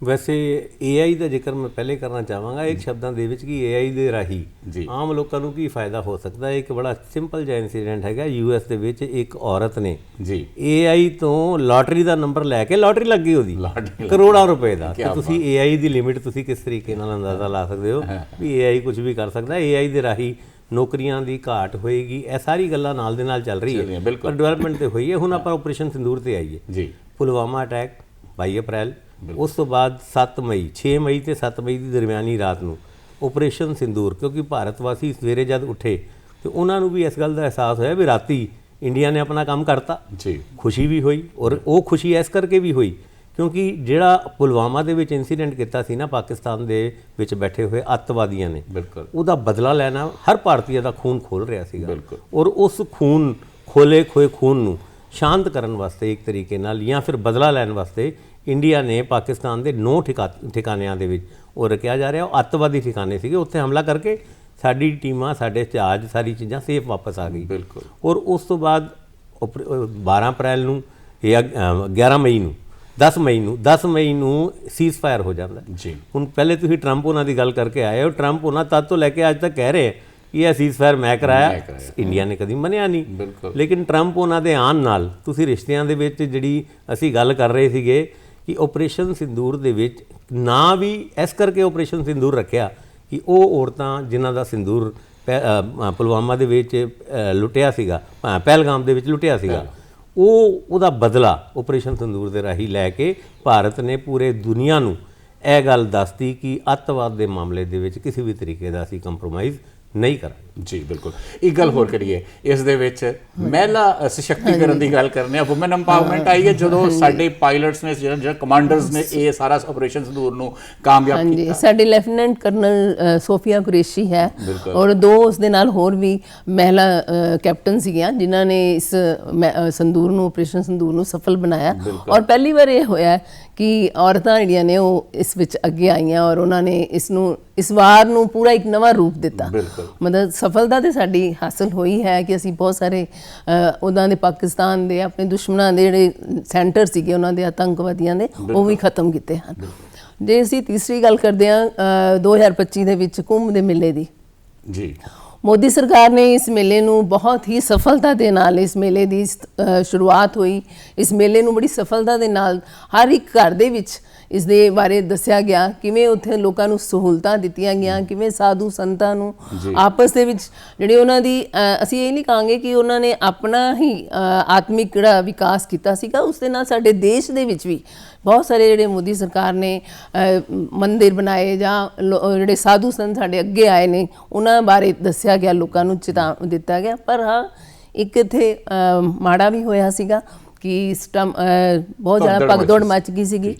ਵੈਸੇ AI ਦਾ ਜ਼ਿਕਰ ਮੈਂ ਪਹਿਲੇ ਕਰਨਾ ਚਾਹਾਂਗਾ ਇੱਕ ਸ਼ਬਦਾਂ ਦੇ ਵਿੱਚ ਕਿ AI ਦੇ ਰਾਹੀਂ। ਆਮ ਲੋਕਾਂ ਨੂੰ ਕੀ ਫਾਇਦਾ ਹੋ ਸਕਦਾ? ਹੈ ਇੱਕ ਬੜਾ ਸਿੰਪਲ ਜਿਹਾ ਇਨਸੀਡੈਂਟ ਹੈਗਾ ਯੂਐਸ ਦੇ ਵਿੱਚ ਇੱਕ ਔਰਤ ਨੇ ਜੀ। AI ਤੋਂ ਲਾਟਰੀ ਦਾ ਨੰਬਰ ਲੈ ਕੇ ਲਾਟਰੀ ਲੱਗੀ ਉਹਦੀ। ਲਾਟਰੀ ਕਰੋੜਾਂ ਰੁਪਏ ਦਾ। ਤੇ ਤੁਸੀਂ AI ਦੀ ਲਿਮਿਟ ਤੁਸੀਂ ਕਿਸ ਤਰੀਕੇ ਨਾਲ ਅੰਦਾਜ਼ਾ ਲਾ ਸਕਦੇ ਹੋ? ਵੀ AI ਕੁਝ ਵੀ ਕਰ ਸਕਦਾ। AI ਦੇ ਰਾਹੀਂ ਨੌਕਰੀਆਂ ਦੀ ਘਾਟ ਹੋਏਗੀ। ਇਹ ਸਾਰੀ ਗੱਲਾਂ ਨਾਲ ਦੇ ਨਾਲ ਚੱਲ ਰਹੀ ਹੈ। ਬਿਲਕੁਲ। ਪਰ ਡਿਵੈਲਪਮੈਂਟ ਤੇ ਹੋਈ ਹੈ। ਹੁਣ ਆਪਾਂ ਆਪਰੇਸ਼ਨ ਸਿੰਦੂਰ ਤੇ ਆਈਏ। ਜੀ। Pulwama attack 22 April. ਉਸ ਤੋਂ ਬਾਅਦ 7 ਮਈ 6 ਮਈ ਤੇ 7 ਮਈ ਦੀ ਦਰਮਿਆਨੀ ਰਾਤ ਨੂੰ ਆਪਰੇਸ਼ਨ ਸਿੰਦੂਰ ਕਿਉਂਕਿ ਭਾਰਤ ਵਾਸੀ ਸਵੇਰੇ ਜਦ ਉੱਠੇ ਤੇ ਉਹਨਾਂ ਨੂੰ ਵੀ ਇਸ ਗੱਲ ਦਾ ਅਹਿਸਾਸ ਹੋਇਆ ਵੀ ਰਾਤੀ ਇੰਡੀਆ ਨੇ ਆਪਣਾ ਕੰਮ ਕਰਤਾ। ਜੀ। ਖੁਸ਼ੀ ਵੀ ਹੋਈ ਔਰ ਉਹ ਖੁਸ਼ੀ ਇਸ ਕਰਕੇ ਵੀ ਹੋਈ ਕਿਉਂਕਿ ਜਿਹੜਾ ਪੁਲਵਾਮਾ ਦੇ ਵਿੱਚ ਇਨਸੀਡੈਂਟ ਕੀਤਾ ਸੀ ਨਾ ਪਾਕਿਸਤਾਨ ਦੇ ਵਿੱਚ ਬੈਠੇ ਹੋਏ ਅੱਤਵਾਦੀਆਂ ਨੇ ਬਿਲਕੁਲ। ਉਹਦਾ ਬਦਲਾ ਲੈਣਾ ਹਰ ਭਾਰਤੀਏ ਦਾ ਖੂਨ ਖੋਲ ਰਿਹਾ ਸੀਗਾ। ਬਿਲਕੁਲ। ਔਰ ਉਸ ਖੂਨ ਖੋਲੇ ਖੋਏ ਖੂਨ ਨੂੰ ਸ਼ਾਂਤ ਕਰਨ ਵਾਸਤੇ ਇੱਕ ਤਰੀਕੇ ਨਾਲ ਜਾਂ ਫਿਰ ਬਦਲਾ ਲੈਣ ਵਾਸਤੇ ਇੰਡੀਆ ਨੇ ਪਾਕਿਸਤਾਨ ਦੇ ਨੌ ਠਿਕਾ ਠਿਕਾਣਿਆਂ ਦੇ ਵਿੱਚ ਉਹ ਰਕਿਆ ਜਾ ਰਿਹਾ। ਉਹ ਅੱਤਵਾਦੀ ਠਿਕਾਣੇ ਸੀਗੇ। ਉੱਥੇ ਹਮਲਾ ਕਰਕੇ ਸਾਡੀ ਟੀਮਾਂ ਸਾਡੇ ਜਹਾਜ਼ ਸਾਰੀ ਚੀਜ਼ਾਂ ਸੇਫ ਵਾਪਸ ਆ ਗਈ। ਬਿਲਕੁਲ। ਔਰ ਉਸ ਤੋਂ ਬਾਅਦ ਉਪਰ- ਅਹ 12 ਅਪ੍ਰੈਲ ਨੂੰ ਜਾਂ ਅਹ 11 ਮਈ ਨੂੰ 10 ਮਈ ਨੂੰ 10 ਮਈ ਨੂੰ ਸੀਜ਼ਫਾਇਰ ਹੋ ਜਾਂਦਾ। ਜੀ। ਹੁਣ ਪਹਿਲੇ ਤੁਸੀਂ ਟਰੰਪ ਉਹਨਾਂ ਦੀ ਗੱਲ ਕਰਕੇ ਆਏ ਹੋ। ਟਰੰਪ ਉਹਨਾਂ ਤਦ ਤੋਂ ਲੈ ਕੇ ਅੱਜ ਤੱਕ ਕਹਿ ਰਹੇ ਕਿ ਇਹ ਸੀਜ਼ਫਾਇਰ ਮੈਂ ਮੈਂ ਕਰਾਇਆ। ਇੰਡੀਆ ਨੇ ਕਦੀ ਮੰਨਿਆ ਨਹੀਂ। ਬਿਲਕੁਲ। ਲੇਕਿਨ ਟਰੰਪ ਉਹਨਾਂ ਦੇ ਆਉਣ ਨਾਲ ਤੁਸੀਂ ਰਿਸ਼ਤਿਆਂ ਦੇ ਵਿੱਚ ਜਿਹੜੀ ਅਸੀਂ ਗੱਲ ਕਰ ਰਹੇ ਸੀਗੇ ਕਿ ਆਪਰੇਸ਼ਨ ਸਿੰਦੂਰ ਦੇ ਵਿੱਚ ਨਾ ਵੀ ਇਸ ਕਰਕੇ ਆਪਰੇਸ਼ਨ ਸਿੰਦੂਰ ਰੱਖਿਆ ਕਿ ਉਹ ਔਰਤਾਂ ਜਿਨ੍ਹਾਂ ਦਾ ਸਿੰਦੂਰ ਪੁਲਵਾਮਾ ਦੇ ਵਿੱਚ ਲੁੱਟਿਆ ਸੀਗਾ ਪਹਿਲਗਾਮ ਦੇ ਵਿੱਚ ਲੁੱਟਿਆ ਸੀਗਾ ਉਹ ਉਹਦਾ ਬਦਲਾ ਆਪਰੇਸ਼ਨ ਸੰਦੂਰ ਦੇ ਰਾਹੀਂ ਲੈ ਕੇ ਭਾਰਤ ਨੇ ਪੂਰੇ ਦੁਨੀਆ ਨੂੰ ਇਹ ਗੱਲ ਦੱਸਤੀ ਕਿ ਅੱਤਵਾਦ ਦੇ ਮਾਮਲੇ ਦੇ ਵਿੱਚ ਕਿਸੇ ਵੀ ਤਰੀਕੇ ਦਾ ਅਸੀਂ ਕੰਪਰੋਮਾਈਜ਼ ਨਹੀਂ ਕਰਾਂਗੇ। ਜੀ ਬਿਲਕੁਲ। ਇੱਕ ਗੱਲ ਹੋਰ ਕਰੀਏ ਇਸ ਦੇ ਵਿੱਚ ਮਹਿਲਾ ਸਸ਼ਕਤੀਕਰਨ ਦੀ ਗੱਲ ਕਰਨੇ ਆ ਔਮਨ ਐਮਪਾਵਰਮੈਂਟ ਆਈ ਹੈ ਜਦੋਂ ਸਾਡੇ ਪਾਇਲਟਸ ਨੇ ਜਿਹੜਾ ਜਿਹੜਾ ਕਮਾਂਡਰਸ ਨੇ ਇਹ ਸਾਰਾ ਆਪਰੇਸ਼ਨ ਸੰਦੂਰ ਨੂੰ ਕਾਮਯਾਬ ਹਾਂਜੀ ਸਾਡੇ ਲੈਫਟੀਨੈਂਟ ਕਰਨਲ ਸੋਫੀਆ ਕੁਰੇਸ਼ੀ ਹੈ। ਔਰ ਦੋ ਉਸ ਦੇ ਨਾਲ ਹੋਰ ਵੀ ਮਹਿਲਾ ਕੈਪਟਨ ਸੀਗੀਆਂ ਜਿਨ੍ਹਾਂ ਨੇ ਇਸ ਸੰਦੂਰ ਨੂੰ ਆਪਰੇਸ਼ਨ ਸੰਦੂਰ ਨੂੰ ਸਫਲ ਬਣਾਇਆ। ਔਰ ਪਹਿਲੀ ਵਾਰ ਇਹ ਹੋਇਆ ਹੈ ਕਿ ਔਰਤਾਂ ਜਿਹੜੀਆਂ ਨੇ ਉਹ ਇਸ ਵਿੱਚ ਅੱਗੇ ਆਈਆਂ ਔਰ ਉਹਨਾਂ ਨੇ ਇਸ ਨੂੰ ਇਸ ਵਾਰ ਨੂੰ ਪੂਰਾ ਇੱਕ ਨਵਾਂ ਰੂਪ ਦਿੱਤਾ। ਮਤਲਬ ਸਫਲਤਾ ਤੇ ਸਾਡੀ ਹਾਸਲ ਹੋਈ ਹੈ ਕਿ ਅਸੀਂ ਬਹੁਤ ਸਾਰੇ ਉਹਨਾਂ ਦੇ ਪਾਕਿਸਤਾਨ ਦੇ ਆਪਣੇ ਦੁਸ਼ਮਣਾਂ ਦੇ ਜਿਹੜੇ ਸੈਂਟਰ ਸੀਗੇ ਉਹਨਾਂ ਦੇ ਆਤੰਕਵਾਦੀਆਂ ਦੇ ਉਹ ਵੀ ਖਤਮ ਕੀਤੇ ਹਨ। ਜੇ ਅਸੀਂ ਤੀਸਰੀ ਗੱਲ ਕਰਦੇ ਹਾਂ ਅ, 2025 ਦੇ ਵਿੱਚ ਕੁੰਭ ਦੇ ਮੇਲੇ ਦੀ। ਜੀ। ਮੋਦੀ ਸਰਕਾਰ ਨੇ ਇਸ ਮੇਲੇ ਨੂੰ ਬਹੁਤ ਹੀ ਸਫਲਤਾ ਦੇ ਨਾਲ ਇਸ ਮੇਲੇ ਦੀ ਸ਼ੁਰੂਆਤ ਹੋਈ। ਇਸ ਮੇਲੇ ਨੂੰ ਬੜੀ ਸਫਲਤਾ ਦੇ ਨਾਲ ਹਰ ਇੱਕ ਘਰ ਦੇ ਵਿੱਚ ਇਸ ਦੇ ਬਾਰੇ ਦੱਸਿਆ ਗਿਆ। ਕਿਵੇਂ ਉੱਥੇ ਲੋਕਾਂ ਨੂੰ ਸਹੂਲਤਾਂ ਦਿੱਤੀਆਂ ਗਈਆਂ ਕਿਵੇਂ ਸਾਧੂ ਸੰਤਾਂ ਨੂੰ ਆਪਸ ਦੇ ਵਿੱਚ ਜਿਹੜੇ ਉਹਨਾਂ ਦੀ ਅਸੀਂ ਇਹ ਨਹੀਂ ਕਹਾਂਗੇ ਕਿ ਉਹਨਾਂ ਨੇ ਆਪਣਾ ਹੀ ਆਤਮਿਕ ਜਿਹੜਾ ਵਿਕਾਸ ਕੀਤਾ ਸੀਗਾ ਉਸ ਦੇ ਨਾਲ ਸਾਡੇ ਦੇਸ਼ ਦੇ ਵਿੱਚ ਵੀ ਬਹੁਤ ਸਾਰੇ ਜਿਹੜੇ ਮੋਦੀ ਸਰਕਾਰ ਨੇ ਮੰਦਿਰ ਬਣਾਏ ਜਾਂ ਜਿਹੜੇ ਸਾਧੂ ਸੰਤ ਸਾਡੇ ਅੱਗੇ ਆਏ ਨੇ ਉਹਨਾਂ ਬਾਰੇ ਦੱਸਿਆ ਗਿਆ ਲੋਕਾਂ ਨੂੰ ਚੇਤਾ ਦਿੱਤਾ ਗਿਆ। ਪਰ ਹਾਂ ਇੱਕ ਇੱਥੇ ਮਾੜਾ ਵੀ ਹੋਇਆ ਸੀਗਾ ਕਿ ਬਹੁਤ ਜ਼ਿਆਦਾ ਭਗਦੜ ਮਚ ਗਈ ਸੀਗੀ।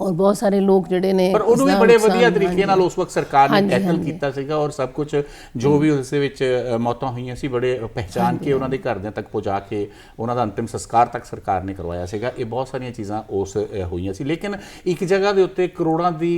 ਔਰ ਬਹੁਤ ਸਾਰੇ ਲੋਕ ਜਿਹੜੇ ਨੇ ਪਰ ਉਹਨੂੰ ਵੀ ਬੜੇ ਵਧੀਆ ਤਰੀਕੇ ਨਾਲ ਉਸ ਵਕਤ ਸਰਕਾਰ ਨੇ ਟੈਕਲ। ਕੀਤਾ ਸੀਗਾ ਔਰ ਸਭ ਕੁਝ ਜੋ ਵੀ ਉਸ ਦੇ ਵਿੱਚ ਮੌਤਾਂ ਹੋਈਆਂ ਸੀ ਬੜੇ ਪਹਿਚਾਨ ਕੇ ਉਹਨਾਂ ਦੇ ਘਰਦਿਆਂ ਤੱਕ ਪਹੁੰਚਾ ਕੇ ਉਹਨਾਂ ਦਾ ਅੰਤਿਮ ਸੰਸਕਾਰ ਤੱਕ ਸਰਕਾਰ ਨੇ ਕਰਵਾਇਆ ਸੀਗਾ। ਇਹ ਬਹੁਤ ਸਾਰੀਆਂ ਚੀਜ਼ਾਂ ਉਸ ਹੋਈਆਂ ਸੀ। ਲੇਕਿਨ ਇੱਕ ਜਗ੍ਹਾ ਦੇ ਉੱਤੇ ਕਰੋੜਾਂ ਦੀ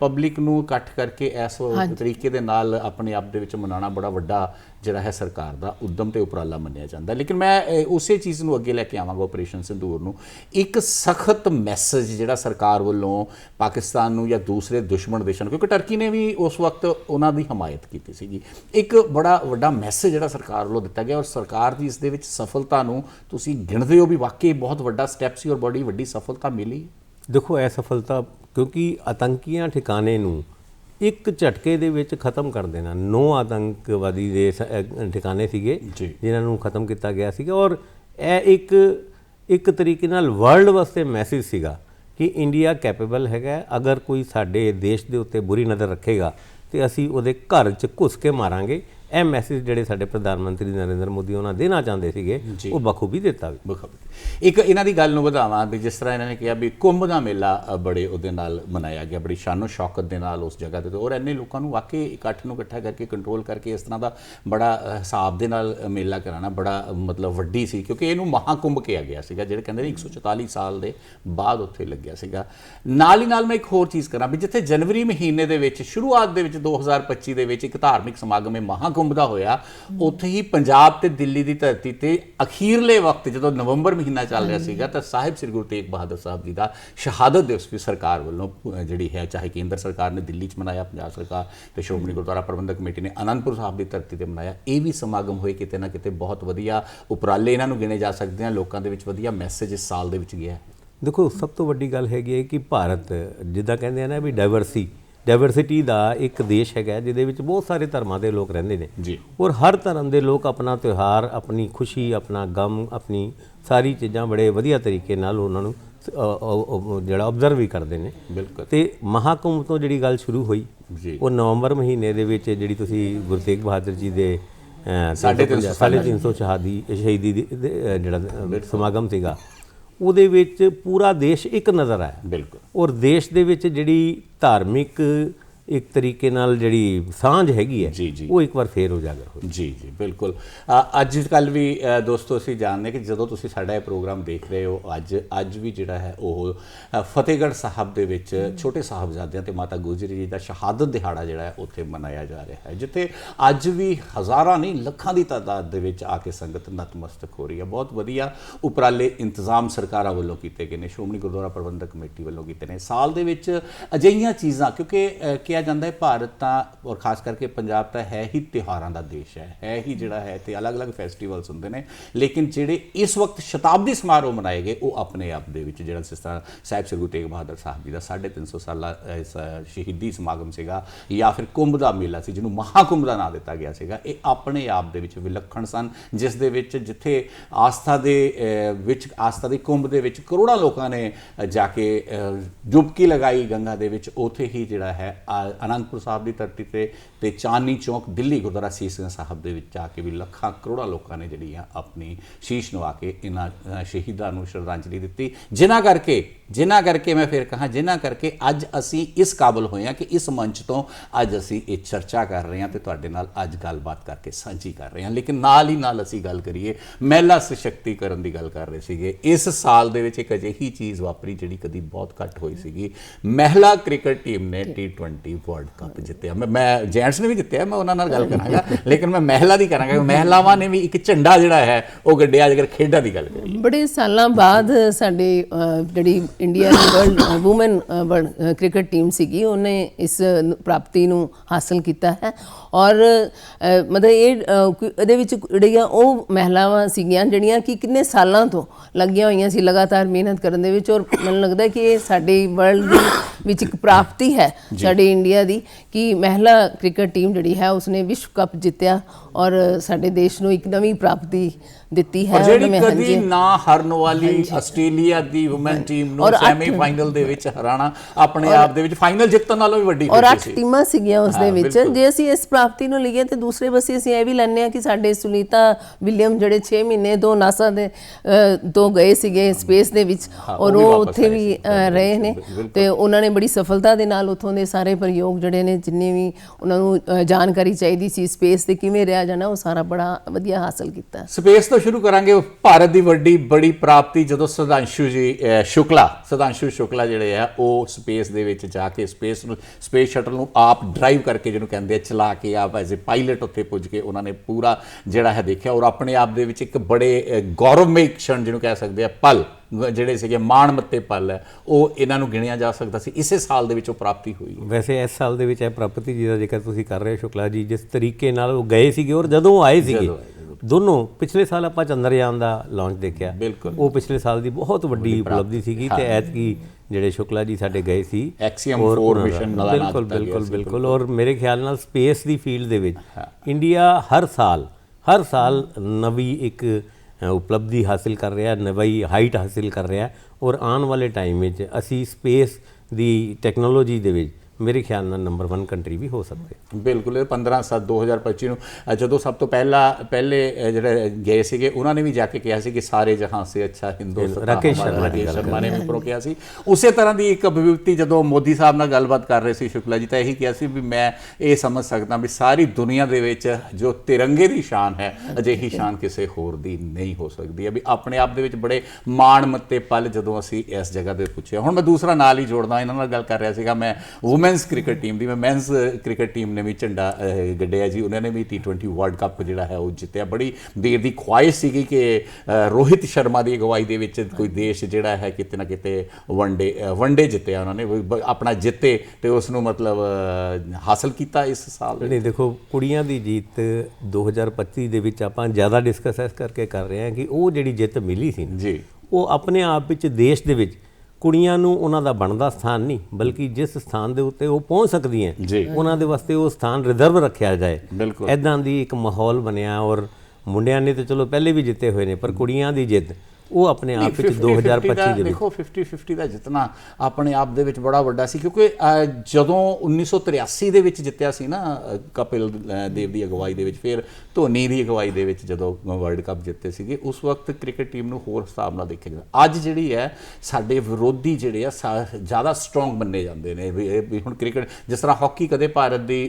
ਪਬਲਿਕ ਨੂੰ ਇਕੱਠ ਕਰਕੇ ਇਸ ਤਰੀਕੇ ਦੇ ਨਾਲ ਆਪਣੇ ਆਪ ਦੇ ਵਿੱਚ ਮਨਾਉਣਾ ਬੜਾ ਵੱਡਾ ਜਿਹੜਾ ਹੈ ਸਰਕਾਰ ਦਾ, ਉਦਮ ਤੇ ਉਪਰਾਲਾ ਮੰਨਿਆ ਜਾਂਦਾ। ਲੇਕਿਨ ਮੈਂ ਉਸੇ ਚੀਜ਼ ਨੂੰ ਅੱਗੇ ਲੈ ਕੇ ਆਵਾਂਗਾ ਆਪਰੇਸ਼ਨ ਸਿੰਦੂਰ ਨੂੰ। ਇੱਕ ਸਖਤ ਮੈਸੇਜ ਜਿਹੜਾ ਸਰਕਾਰ ਵੱਲੋਂ ਪਾਕਿਸਤਾਨ ਨੂੰ ਜਾਂ ਦੂਸਰੇ ਦੁਸ਼ਮਣ ਦੇਸ਼ਾਂ ਨੂੰ, ਕਿਉਂਕਿ ਟਰਕੀ ਨੇ ਵੀ ਉਸ ਵਕਤ ਉਹਨਾਂ ਦੀ ਹਮਾਇਤ ਕੀਤੀ ਸੀਗੀ। ਇੱਕ ਬੜਾ ਵੱਡਾ ਮੈਸੇਜ ਜਿਹੜਾ ਸਰਕਾਰ ਵੱਲੋਂ ਦਿੱਤਾ ਗਿਆ ਔਰ ਸਰਕਾਰ ਦੀ ਇਸ ਦੇ ਵਿੱਚ ਸਫਲਤਾ ਨੂੰ ਤੁਸੀਂ ਗਿਣਦੇ ਹੋ ਵੀ ਵਾਕਈ ਬਹੁਤ ਵੱਡਾ ਸਟੈਪ ਸੀ ਔਰ ਬੜੀ ਵੱਡੀ ਸਫਲਤਾ ਮਿਲੀ। ਦੇਖੋ, ਇਹ ਸਫਲਤਾ ਕਿਉਂਕਿ ਆਤੰਕੀਆਂ ਠਿਕਾਣੇ ਨੂੰ ਇੱਕ ਝਟਕੇ ਦੇ ਵਿੱਚ ਖਤਮ ਕਰ ਦੇਣਾ। ਨੌ ਆਤੰਕਵਾਦੀ ਦੇ ਠਿਕਾਣੇ ਸੀਗੇ। ਜਿਨ੍ਹਾਂ ਨੂੰ ਖਤਮ ਕੀਤਾ ਗਿਆ ਸੀਗਾ। ਔਰ ਇਹ ਇੱਕ ਇੱਕ ਤਰੀਕੇ ਨਾਲ ਵਰਲਡ ਵਾਸਤੇ ਮੈਸੇਜ ਸੀਗਾ ਕਿ ਇੰਡੀਆ ਕੈਪੇਬਲ ਹੈਗਾ। ਅਗਰ ਕੋਈ ਸਾਡੇ ਦੇਸ਼ ਦੇ ਉੱਤੇ ਬੁਰੀ ਨਜ਼ਰ ਰੱਖੇਗਾ ਤੇ ਅਸੀਂ ਉਹਦੇ ਘਰ 'ਚ ਘੁਸ ਕੇ ਮਾਰਾਂਗੇ। ਇਹ ਮੈਸੇਜ ਜਿਹੜੇ ਸਾਡੇ ਪ੍ਰਧਾਨ ਮੰਤਰੀ ਨਰਿੰਦਰ ਮੋਦੀ ਉਹਨਾਂ ਦੇਣਾ ਚਾਹੁੰਦੇ ਸੀਗੇ ਉਹ ਬਖੂਬੀ ਦਿੱਤਾ ਵੀ। ਬਖੂਬੀ ਇੱਕ ਇਹਨਾਂ ਦੀ ਗੱਲ ਨੂੰ ਵਧਾਵਾਂ ਵੀ ਜਿਸ ਤਰ੍ਹਾਂ ਇਹਨਾਂ ਨੇ ਕਿਹਾ ਵੀ ਕੁੰਭ ਦਾ ਮੇਲਾ ਬੜੇ ਉਹਦੇ ਨਾਲ ਮਨਾਇਆ ਗਿਆ ਬੜੀ ਸ਼ਾਨੋ ਸ਼ੌਕਤ ਦੇ ਨਾਲ ਉਸ ਜਗ੍ਹਾ ਤੇ ਔਰ ਇੰਨੇ ਲੋਕਾਂ ਨੂੰ ਵਾਕਈ ਇਕੱਠ ਨੂੰ ਇਕੱਠਾ ਕਰਕੇ ਕੰਟਰੋਲ ਕਰਕੇ ਇਸ ਤਰ੍ਹਾਂ ਦਾ ਬੜਾ ਹਿਸਾਬ ਦੇ ਨਾਲ ਮੇਲਾ ਕਰਾਉਣਾ ਬੜਾ ਮਤਲਬ ਵੱਡੀ ਸੀ ਕਿਉਂਕਿ ਇਹਨੂੰ ਮਹਾਕੁੰਭ ਕਿਹਾ ਗਿਆ ਸੀਗਾ ਜਿਹੜੇ ਕਹਿੰਦੇ ਨੇ 144 ਸਾਲ ਦੇ ਬਾਅਦ ਉੱਥੇ ਲੱਗਿਆ ਸੀਗਾ। ਨਾਲ ਹੀ ਨਾਲ ਮੈਂ ਇੱਕ ਹੋਰ ਚੀਜ਼ ਕਰਾਂ ਵੀ ਜਿੱਥੇ ਜਨਵਰੀ ਮਹੀਨੇ ਦੇ ਵਿੱਚ ਸ਼ੁਰੂਆਤ ਦੇ ਵਿੱਚ 2025 ਦੇ ਵਿੱਚ ਇੱਕ ਧਾਰਮਿਕ ਸਮਾਗਮ ਇਹ ਮਹਾਕੁੰਭ ਦਾ ਹੋਇਆ, ਉੱਥੇ ਹੀ ਪੰਜਾਬ ਤੇ ਦਿੱਲੀ ਦੀ ਧਰਤੀ ਤੇ ਅਖੀਰਲੇ ਵਕਤ ਜਦੋਂ ਨਵੰਬਰ ਮਹੀਨਾ ਚੱਲ ਰਿਹਾ ਸੀਗਾ, ਤਾਂ ਸਾਹਿਬ ਸ੍ਰੀ ਗੁਰੂ ਤੇਗ ਬਹਾਦਰ ਸਾਹਿਬ ਜੀ ਦਾ ਸ਼ਹਾਦਤ ਦਿਵਸ ਵੀ ਸਰਕਾਰ ਵੱਲੋਂ ਜਿਹੜੀ ਹੈ, ਚਾਹੇ ਕੇਂਦਰ ਸਰਕਾਰ ਨੇ ਦਿੱਲੀ 'ਚ ਮਨਾਇਆ, ਪੰਜਾਬ ਸਰਕਾਰ ਤੇ ਸ਼੍ਰੋਮਣੀ ਗੁਰਦੁਆਰਾ ਪ੍ਰਬੰਧਕ ਕਮੇਟੀ ਨੇ ਅਨੰਦਪੁਰ ਸਾਹਿਬ ਦੀ ਧਰਤੀ ਤੇ ਮਨਾਇਆ, ਇਹ ਵੀ ਸਮਾਗਮ ਹੋਏ ਕਿਤੇ ਨਾ ਕਿਤੇ ਬਹੁਤ ਵਧੀਆ ਉਪਰਾਲੇ ਇਹਨਾਂ ਨੂੰ ਗਿਣੇ ਜਾ ਸਕਦੇ ਆ, ਲੋਕਾਂ ਦੇ ਵਿੱਚ ਵਧੀਆ ਮੈਸੇਜ ਇਸ ਸਾਲ ਦੇ ਵਿੱਚ ਗਿਆ ਦੇਖੋ, ਸਭ ਤੋਂ ਵੱਡੀ ਗੱਲ ਹੈਗੀ ਹੈ ਕਿ ਭਾਰਤ ਜਿੱਦਾਂ ਕਹਿੰਦੇ ਆ ਨਾ ਵੀ ਡਾਈਵਰਸੀ ਡਾਈਵਰਸਿਟੀ ਦਾ ਇੱਕ ਦੇਸ਼ ਹੈਗਾ ਜਿਹਦੇ ਵਿੱਚ ਬਹੁਤ ਸਾਰੇ ਧਰਮਾਂ ਦੇ ਲੋਕ ਰਹਿੰਦੇ ਨੇ। ਜੀ। ਔਰ ਹਰ ਧਰਮ ਦੇ ਲੋਕ ਆਪਣਾ ਤਿਉਹਾਰ ਆਪਣੀ ਖੁਸ਼ੀ ਆਪਣਾ ਗਮ ਆਪਣੀ ਸਾਰੀ ਚੀਜ਼ਾਂ ਬੜੇ ਵਧੀਆ ਤਰੀਕੇ ਨਾਲ ਉਹਨਾਂ ਨੂੰ ਜਿਹੜਾ ਆਬਜ਼ਰਵ ਵੀ ਕਰਦੇ ਨੇ। ਬਿਲਕੁਲ। ਤੇ ਮਹਾਕੁੰਭ ਤੋਂ ਜਿਹੜੀ ਗੱਲ ਸ਼ੁਰੂ ਹੋਈ ਜੀ। ਉਹ ਨਵੰਬਰ ਮਹੀਨੇ ਦੇ ਵਿੱਚ ਜਿਹੜੀ ਤੁਸੀਂ ਗੁਰੂ ਤੇਗ ਬਹਾਦਰ ਜੀ ਦੇ ਅ, ਸਾਢੇ ਤਿੰਨ ਸੌ ਸਾਢੇ ਤਿੰਨ ਸੌ ਸ਼ਹਾਦੀ ਸ਼ਹੀਦੀ ਜਿਹੜਾ ਸਮਾਗਮ ਸੀਗਾ ਉਹਦੇ ਵਿੱਚ ਪੂਰਾ ਦੇਸ਼ ਇੱਕ ਨਜ਼ਰ ਆਇਆ। ਬਿਲਕੁਲ। ਔਰ ਦੇਸ਼ ਦੇ ਵਿੱਚ ਜਿਹੜੀ ਧਾਰਮਿਕ ਇੱਕ ਤਰੀਕੇ ਨਾਲ ਜਿਹੜੀ ਸਾਂਝ ਹੈਗੀ ਹੈ। ਉਹ ਇੱਕ ਵਾਰ ਫੇਰ ਉਜਾਗਰ ਹੋਈ ਜੀ ਜੀ ਬਿਲਕੁਲ। ਅੱਜ ਕੱਲ ਵੀ ਦੋਸਤੋ ਅਸੀਂ ਜਾਣਦੇ ਕਿ ਜਦੋਂ ਤੁਸੀਂ ਸਾਡਾ ਇਹ ਪ੍ਰੋਗਰਾਮ ਦੇਖ ਰਹੇ ਹੋ ਅੱਜ ਅੱਜ ਵੀ ਜਿਹੜਾ ਹੈ ਉਹ ਫਤਿਹਗੜ੍ਹ ਸਾਹਿਬ ਦੇ ਵਿੱਚ ਛੋਟੇ ਸਾਹਿਬਜ਼ਾਦਿਆਂ ਤੇ ਮਾਤਾ ਗੁਜਰੀ ਜੀ ਦਾ ਸ਼ਹਾਦਤ ਦਿਹਾੜਾ ਜਿਹੜਾ ਹੈ ਉੱਥੇ ਮਨਾਇਆ ਜਾ ਰਿਹਾ ਹੈ ਜਿੱਥੇ ਅੱਜ ਵੀ ਹਜ਼ਾਰਾਂ ਨਹੀਂ ਲੱਖਾਂ ਦੀ ਤਾਦਾਦ ਦੇ ਵਿੱਚ ਆ ਕੇ ਸੰਗਤ ਨਤਮਸਤਕ ਹੋ ਰਹੀ ਹੈ। ਬਹੁਤ ਵਧੀਆ ਉਪਰਾਲੇ ਇੰਤਜ਼ਾਮ ਸਰਕਾਰਾਂ ਵੱਲੋਂ ਕੀਤੇ ਗਏ ਨੇ ਸ਼੍ਰੋਮਣੀ ਗੁਰਦੁਆਰਾ ਪ੍ਰਬੰਧਕ ਕਮੇਟੀ ਵੱਲੋਂ ਕੀਤੇ ਨੇ। ਸਾਲ ਦੇ ਵਿੱਚ ਅਜਿਹੀਆਂ ਚੀਜ਼ਾਂ ਕਿਉਂਕਿ ਕਿਹਾ ਜਾਂਦਾ ਹੈ ਭਾਰਤ ਤਾਂ ਔਰ ਖਾਸ ਕਰਕੇ ਪੰਜਾਬ ਤਾਂ ਹੈ ਹੀ ਤਿਉਹਾਰਾਂ ਦਾ ਦੇਸ਼ ਹੈ। ਹੈ ਹੀ ਜਿਹੜਾ ਹੈ ਤੇ ਅਲੱਗ-ਅਲੱਗ ਫੈਸਟੀਵਲਸ ਹੁੰਦੇ ਨੇ। ਲੇਕਿਨ ਜਿਹੜੇ ਇਸ ਵਕਤ ਸ਼ਤਾਬਦੀ ਸਮਾਰੋਹ ਮਨਾਏ ਗਏ ਉਹ ਆਪਣੇ ਆਪ ਦੇ ਵਿੱਚ ਜਿਹੜਾ ਜਿਸ ਤਰ੍ਹਾਂ ਸਾਹਿਬ ਸ੍ਰੀ ਗੁਰੂ ਤੇਗ ਬਹਾਦਰ ਸਾਹਿਬ ਜੀ ਦਾ 350 ਸਾਲਾ ਅ, ਇਸ, ਅ, ਸ਼ਹੀਦੀ ਸਮਾਗਮ ਸੀਗਾ ਜਾਂ ਫਿਰ ਕੁੰਭ ਦਾ ਮੇਲਾ ਸੀ ਜਿਹਨੂੰ ਮਹਾਕੁੰਭ ਦਾ ਨਾਂ ਦਿੱਤਾ ਗਿਆ ਸੀਗਾ ਇਹ ਆਪਣੇ ਆਪ ਦੇ ਵਿੱਚ ਵਿਲੱਖਣ ਸਨ ਜਿਸ ਦੇ ਵਿੱਚ ਜਿੱਥੇ ਆਸਥਾ ਦੇ ਵਿੱਚ ਆਸਥਾ ਦੇ ਕੁੰਭ ਦੇ ਵਿੱਚ ਕਰੋੜਾਂ ਲੋਕਾਂ ਨੇ ਜਾ ਕੇ ਅ, ਡੁਬਕੀ ਲਗਾਈ ਗੰਗਾ ਦੇ ਵਿੱਚ ਉਥੇ ਹੀ ਜਿਹੜਾ ਹੈ ਅਨੰਦਪੁਰ ਸਾਹਿਬ ਦੀ ਧਰਤੀ ਤੇ ਤੇ ਚਾਂਦਨੀ ਚੌਕ ਦਿੱਲੀ ਗੁਰਦੁਆਰਾ ਸੀਸ ਗੰਜ ਸਾਹਿਬ ਦੇ ਵਿੱਚ ਜਾ ਕੇ ਵੀ ਲੱਖਾਂ ਕਰੋੜਾਂ ਲੋਕਾਂ ਨੇ ਜਿਹੜੀ ਆ ਆਪਣੀ ਸ਼ੀਸ਼ ਨਵਾ ਕੇ ਇਹਨਾਂ ਸ਼ਹੀਦਾਂ ਨੂੰ ਸ਼ਰਧਾਂਜਲੀ ਦਿੱਤੀ। ਜਿਨ੍ਹਾਂ ਕਰਕੇ ਜਿਨ੍ਹਾਂ ਕਰਕੇ ਮੈਂ ਫਿਰ ਕਹਾਂ ਜਿਨ੍ਹਾਂ ਕਰਕੇ ਅੱਜ ਅਸੀਂ ਇਸ ਕਾਬਲ ਹੋਏ ਹਾਂ ਕਿ ਇਸ ਮੰਚ ਤੋਂ ਅੱਜ ਅਸੀਂ ਇਹ ਚਰਚਾ ਕਰ ਰਹੇ ਹਾਂ ਤੇ ਤੁਹਾਡੇ ਨਾਲ ਅੱਜ ਗੱਲਬਾਤ ਕਰਕੇ ਸਾਂਝੀ ਕਰ ਰਹੇ ਹਾਂ। ਲੇਕਿਨ ਨਾਲ ਹੀ ਨਾਲ ਅਸੀਂ ਗੱਲ ਕਰੀਏ ਮਹਿਲਾ ਸਸ਼ਕਤੀਕਰਨ ਦੀ ਗੱਲ ਕਰ ਰਹੇ ਸੀਗੇ। ਇਸ ਸਾਲ ਦੇ ਵਿੱਚ ਇੱਕ ਅਜਿਹੀ ਚੀਜ਼ ਵਾਪਰੀ ਜਿਹੜੀ ਕਦੀ ਬਹੁਤ ਘੱਟ ਹੋਈ ਸੀਗੀ। ਮਹਿਲਾ ਕ੍ਰਿਕਟ ਟੀਮ ਨੇ T20 ਵਰਲਡ ਕੱਪ ਜਿੱਤਿਆ ਮੈਂ ਮੈਂ ਜੈਂਟਸ ਨੇ ਵੀ ਜਿੱਤਿਆ ਮੈਂ ਉਹਨਾਂ ਨਾਲ ਗੱਲ ਕਰਾਂਗਾ ਲੇਕਿਨ ਮੈਂ ਮਹਿਲਾ ਦੀ ਕਰਾਂਗਾ ਮਹਿਲਾਵਾਂ ਨੇ ਵੀ ਇੱਕ ਝੰਡਾ ਜਿਹੜਾ ਹੈ ਉਹ ਗੱਡਿਆ ਜੇਕਰ ਖੇਡਾਂ ਦੀ ਗੱਲ ਕਰੀਏ। ਬੜੇ ਸਾਲਾਂ ਬਾਅਦ ਸਾਡੇ ਜਿਹੜੀ ਇੰਡੀਆ ਦੀ world women world cricket team ਸੀਗੀ ਉਹਨੇ ਇਸ ਪ੍ਰਾਪਤੀ ਨੂੰ ਹਾਸਲ ਕੀਤਾ ਹੈ। ਔਰ ਮਤਲਬ ਇਹ ਇਹਦੇ ਵਿੱਚ ਜਿਹੜੀਆਂ ਉਹ ਮਹਿਲਾਵਾਂ ਸੀਗੀਆਂ ਜਿਹੜੀਆਂ ਕਿ ਕਿੰਨੇ ਸਾਲਾਂ ਤੋਂ ਲੱਗੀਆਂ ਹੋਈਆਂ ਸੀ ਲਗਾਤਾਰ ਮਿਹਨਤ ਕਰਨ ਦੇ ਵਿੱਚ। ਔਰ ਮੈਨੂੰ ਲੱਗਦਾ ਕਿ ਇਹ ਸਾਡੇ ਵਰਲਡ ਵਿੱਚ ਇੱਕ ਪ੍ਰਾਪਤੀ ਹੈ ਸਾਡੇ ਇੰਡੀਆ ਦੀ ਕਿ ਮਹਿਲਾ ਕ੍ਰਿਕਟ ਟੀਮ ਜਿਹੜੀ ਹੈ ਉਸਨੇ ਵਿਸ਼ਵ ਕੱਪ ਜਿੱਤਿਆ। ਔਰ ਸਾਡੇ ਦੇਸ਼ ਨੂੰ ਇੱਕ ਨਵੀਂ ਪ੍ਰਾਪਤੀ ਦਿੱਤੀ ਹੈ ਜਿਹੜੀ ਕਦੀ। ਨਾ ਹਾਰਨ ਵਾਲੀ ਆਸਟ੍ਰੇਲੀਆ ਦੀ ਔਮਨ ਟੀਮ ਨੂੰ ਔਰ ਅੱਠ- ਸੈਮੀ ਫਾਈਨਲ ਦੇ ਵਿੱਚ ਹਰਾਣਾ ਆਪਣੇ ਆਪ ਦੇ ਵਿੱਚ ਫਾਈਨਲ ਜਿੱਤਣ ਨਾਲੋਂ ਵੀ ਵੱਡੀ ਔਰ ਅੱਠ ਟੀਮਾਂ ਸੀਗੀਆਂ ਉਸ ਦੇ ਵਿੱਚ। ਜੇ ਅਸੀਂ ਇਸ ਪ੍ਰਾਪਤੀ ਨੂੰ ਲਈਏ ਤੇ ਦੂਸਰੇ ਪਾਸੇ ਅਸੀਂ ਇਹ ਵੀ ਲੈਂਦੇ ਹਾਂ ਕਿ ਸਾਡੇ ਸੁਨੀਤਾ ਵਿਲੀਅਮ ਜਿਹੜੇ 6 ਮਹੀਨੇ ਤੋਂ ਨਾਸਾ ਦੇ ਤੋਂ ਗਏ ਸੀਗੇ ਸਪੇਸ ਦੇ ਵਿੱਚ ਔਰ ਉਹ ਉੱਥੇ ਵੀ ਰਹੇ ਨੇ। ਤੇ ਉਹਨਾਂ ਨੇ ਬੜੀ ਸਫਲਤਾ ਦੇ ਨਾਲ ਉੱਥੋਂ ਦੇ ਸਾਰੇ ਪ੍ਰਯੋਗ ਜਿਹੜੇ ਨੇ ਜਿੰਨੇ ਵੀ ਉਹਨਾਂ ਨੂੰ ਜਾਣਕਾਰੀ ਚਾਹੀਦੀ ਸੀ ਸਪੇਸ ਤੇ ਕਿਵੇਂ ਰਿਹਾ ਜਾਣਾ, ਉਹ ਸਾਰਾ ਬੜਾ ਵਧੀਆ ਹਾਸਲ ਕੀਤਾ। ਸਪੇਸ ਤੋਂ ਸ਼ੁਰੂ ਕਰਾਂਗੇ ਭਾਰਤ ਦੀ ਵੱਡੀ, ਬੜੀ ਪ੍ਰਾਪਤੀ, ਜਦੋਂ ਸੁਧਾਂਸ਼ੂ ਜੀ ਸ਼ੁਕਲਾ ਸੁਧਾਂਸ਼ੂ ਸ਼ੁਕਲਾ ਜਿਹੜੇ ਆ, ਉਹ ਸਪੇਸ ਦੇ ਵਿੱਚ ਜਾ ਕੇ ਸਪੇਸ ਨੂੰ ਸਪੇਸ ਸ਼ਟਲ ਨੂੰ ਆਪ ਡਰਾਈਵ ਕਰਕੇ ਜਿਹਨੂੰ ਕਹਿੰਦੇ ਆ, ਚਲਾ ਕੇ ਆਪ ਐਜ਼ ਅ ਪਾਇਲਟ ਉੱਥੇ ਪੁੱਜ ਕੇ ਉਹਨਾਂ ਨੇ ਪੂਰਾ ਜਿਹੜਾ ਹੈ ਦੇਖਿਆ ਔਰ ਆਪਣੇ ਆਪ ਦੇ ਵਿੱਚ ਇੱਕ ਬੜੇ ਗੌਰਵਮਈ ਕਸ਼ਣ ਜਿਹਨੂੰ ਕਹਿ ਸਕਦੇ ਆ, ਪਲ। ਜਿਹੜੇ ਸੀਗੇ ਮਾਣ ਮੱਤੇ ਪਲ ਹੈ ਉਹ ਇਹਨਾਂ ਨੂੰ ਗਿਣਿਆ ਜਾ ਸਕਦਾ ਸੀ। ਇਸੇ ਸਾਲ ਦੇ ਵਿੱਚ ਉਹ ਪ੍ਰਾਪਤੀ ਹੋਈ। ਵੈਸੇ ਇਸ ਸਾਲ ਦੇ ਵਿੱਚ ਇਹ ਪ੍ਰਾਪਤੀ ਜੀ ਦਾ ਜ਼ਿਕਰ ਤੁਸੀਂ ਕਰ ਰਹੇ ਹੋ ਸ਼ੁਕਲਾ ਜੀ ਜਿਸ ਤਰੀਕੇ ਨਾਲ ਉਹ ਗਏ ਸੀਗੇ ਔਰ ਜਦੋਂ ਆਏ ਸੀਗੇ ਦੋਨੋਂ ਪਿਛਲੇ ਸਾਲ ਆਪਾਂ ਚੰਦਰਯਾਨ ਦਾ ਲਾਂਚ ਦੇਖਿਆ। ਉਹ ਪਿਛਲੇ ਸਾਲ ਦੀ ਬਹੁਤ ਵੱਡੀ ਉਪਲਬਧੀ ਸੀਗੀ ਤੇ ਐਤਕੀ ਜਿਹੜੇ ਸ਼ੁਕਲਾ ਜੀ ਸਾਡੇ ਗਏ ਸੀ ਔਰ 4 ਉਹਨਾਂ ਦਾ- mission ਨਾਲ ਬਿਲਕੁਲ ਬਿਲਕੁਲ ਬਿਲਕੁਲ। ਔਰ ਮੇਰੇ ਖਿਆਲ ਨਾਲ ਸਪੇਸ ਦੀ ਫੀਲਡ ਦੇ ਵਿੱਚ ਇੰਡੀਆ ਹਰ ਸਾਲ ਹਰ ਸਾਲ ਨਵੀਂ ਇੱਕ ਉਪਲਬਧੀ ਹਾਸਿਲ ਕਰ ਰਿਹਾ, ਨਵੀਂ ਹਾਈਟ ਹਾਸਿਲ ਕਰ ਰਿਹਾ ਔਰ ਆਉਣ ਵਾਲੇ ਟਾਈਮ ਵਿੱਚ ਅਸੀਂ ਸਪੇਸ ਦੀ ਟੈਕਨੋਲੋਜੀ ਦੇ ਵਿੱਚ ਮੇਰੇ ਖਿਆਲ ਨਾਲ ਨੰਬਰ 1 ਕੰਟਰੀ ਵੀ ਹੋ ਸਕਦੇ। ਬਿਲਕੁਲ ਇਹ 15 7 2025 ਨੂੰ। ਅ, ਜਦੋਂ ਸਭ ਤੋਂ ਪਹਿਲਾ ਪਹਿਲੇ ਅ, ਜਿਹੜੇ ਗਏ ਸੀਗੇ ਉਹਨਾਂ ਨੇ ਵੀ ਜਾ ਕੇ ਕਿਹਾ ਸੀ ਕਿ ਸਾਰੇ ਜਹਾਂ ਸੇ ਅੱਛਾ ਹਿੰਦੁਸਤਾਨ ਰਾਕੇਸ਼ ਹਮਾਰਾ। ਸ਼ਰਮਾ ਦੀ ਰਾਕੇਸ਼ ਗੱਲ ਸ਼ਰਮਾ ਨੇ ਵੀ ਉੱਪਰੋਂ ਕਿਹਾ ਸੀ। ਉਸੇ ਤਰ੍ਹਾਂ ਦੀ ਇੱਕ ਅਭਿਵਿਅਕਤੀ ਜਦੋਂ ਮੋਦੀ ਸਾਹਿਬ ਨਾਲ ਗੱਲਬਾਤ ਕਰ ਰਹੇ ਸੀ ਸ਼ੁਕਲਾ ਜੀ ਤਾਂ ਇਹੀ ਕਿਹਾ ਸੀ ਵੀ ਮੈਂ ਇਹ ਸਮਝ ਸਕਦਾ ਵੀ ਸਾਰੀ ਦੁਨੀਆ ਦੇ ਵਿੱਚ ਜੋ ਤਿਰੰਗੇ ਦੀ ਸ਼ਾਨ ਹੈ ਅਜਿਹੀ ਸ਼ਾਨ ਕਿਸੇ ਹੋਰ ਦੀ ਨਹੀਂ ਹੋ ਸਕਦੀ ਹੈ। ਵੀ ਆਪਣੇ ਆਪ ਦੇ ਵਿੱਚ ਬੜੇ ਮਾਣ ਮੱਤੇ ਪਲ ਜਦੋਂ ਅਸੀਂ ਇਸ ਜਗ੍ਹਾ ਤੇ ਪੁੱਛਿਆ। ਹੁਣ ਮੈਂ ਦੂਸਰਾ ਨਾਲ ਹੀ ਜੋੜਦਾ ਇਹਨਾਂ ਨਾਲ ਗੱਲ ਕਰ ਰਿਹਾ ਸੀਗਾ ਮੈਂ। ਔਮਨਸ ਕ੍ਰਿਕਟ ਟੀਮ ਦੀ ਮੈਂ ਮੈਨਸ ਕ੍ਰਿਕਟ ਟੀਮ ਨੇ ਵੀ ਝੰਡਾ ਗੱਡਿਆ ਜੀ। ਉਹਨਾਂ ਨੇ ਵੀ T20 ਵਰਲਡ ਕੱਪ ਜਿਹੜਾ ਹੈ ਉਹ ਜਿੱਤਿਆ। ਬੜੀ ਦੇਰ ਦੀ ਖੁਆਇਸ਼ ਸੀਗੀ ਕਿ ਰੋਹਿਤ ਸ਼ਰਮਾ ਦੀ ਅਗਵਾਈ ਦੇ ਵਿੱਚ ਕੋਈ ਦੇਸ਼ ਜਿਹੜਾ ਹੈ ਕਿਤੇ ਨਾ ਕਿਤੇ ਵਨਡੇ ਵਨਡੇ ਜਿੱਤਿਆ ਉਹਨਾਂ ਨੇ। ਆਪਣਾ ਜਿੱਤੇ ਤੇ ਉਸ ਨੂੰ ਮਤਲਬ ਹਾਸਲ ਕੀਤਾ ਇਸ ਸਾਲ। ਨਹੀਂ ਦੇਖੋ ਕੁੜੀਆਂ ਦੀ ਜਿੱਤ 2025 ਦੇ ਵਿੱਚ ਆਪਾਂ ਜ਼ਿਆਦਾ ਡਿਸਕਸ ਇਸ ਕਰਕੇ ਕਰ ਰਹੇ ਹਾਂ ਕਿ ਉਹ ਜਿਹੜੀ ਜਿੱਤ ਮਿਲੀ ਸੀ ਜੀ। ਉਹ ਆਪਣੇ ਆਪ ਵਿੱਚ ਦੇਸ਼ ਦੇ ਵਿੱਚ ਕੁੜੀਆਂ ਨੂੰ ਉਹਨਾਂ ਦਾ ਬਣਦਾ ਸਥਾਨ ਨਹੀਂ ਬਲਕਿ ਜਿਸ ਸਥਾਨ ਦੇ ਉੱਤੇ ਉਹ ਪਹੁੰਚ ਸਕਦੀਆਂ। ਉਹਨਾਂ ਦੇ ਵਾਸਤੇ ਉਹ ਸਥਾਨ ਰਿਜ਼ਰਵ ਰੱਖਿਆ ਜਾਏ। ਐਦਾਂ ਦੀ ਇੱਕ ਮਾਹੌਲ ਬਣਿਆ ਔਰ ਮੁੰਡਿਆਂ ਨੇ ਤਾਂ ਚਲੋ ਪਹਿਲੇ ਵੀ ਜਿੱਤੇ ਹੋਏ ਨੇ ਪਰ ਕੁੜੀਆਂ ਦੀ ਜਿੱਤ ਉਹ ਆਪਣੇ ਆਪ ਵਿੱਚ 2025 ਦੇ ਵਿੱਚ। ਦੇਖੋ 50 50 ਦਾ ਜਿੱਤਣਾ ਆਪਣੇ ਆਪ ਦੇ ਵਿੱਚ ਬੜਾ ਵੱਡਾ ਸੀ ਕਿਉਂਕਿ ਜਦੋਂ 1983 ਦੇ ਵਿੱਚ ਜਿੱਤਿਆ ਸੀ ਨਾ ਕਪਿਲ ਦੇਵ ਦੀ ਅਗਵਾਈ ਦੇ ਵਿੱਚ ਫਿਰ ਧੋਨੀ ਦੀ ਅਗਵਾਈ ਦੇ ਵਿੱਚ ਜਦੋਂ ਵਰਲਡ ਕੱਪ ਜਿੱਤੇ ਸੀਗੇ ਉਸ ਵਕਤ ਕ੍ਰਿਕਟ ਟੀਮ ਨੂੰ ਹੋਰ ਹਿਸਾਬ ਨਾਲ ਦੇਖਿਆ ਗਿਆ ਅੱਜ ਜਿਹੜੀ ਹੈ ਸਾਡੇ ਵਿਰੋਧੀ ਜਿਹੜੇ ਆ ਜ਼ਿਆਦਾ ਸਟਰੋਂਗ ਮੰਨੇ ਜਾਂਦੇ ਨੇ। ਵੀ ਹੁਣ ਕ੍ਰਿਕਟ ਜਿਸ ਤਰ੍ਹਾਂ ਹਾਕੀ ਕਦੇ ਭਾਰਤ ਦੀ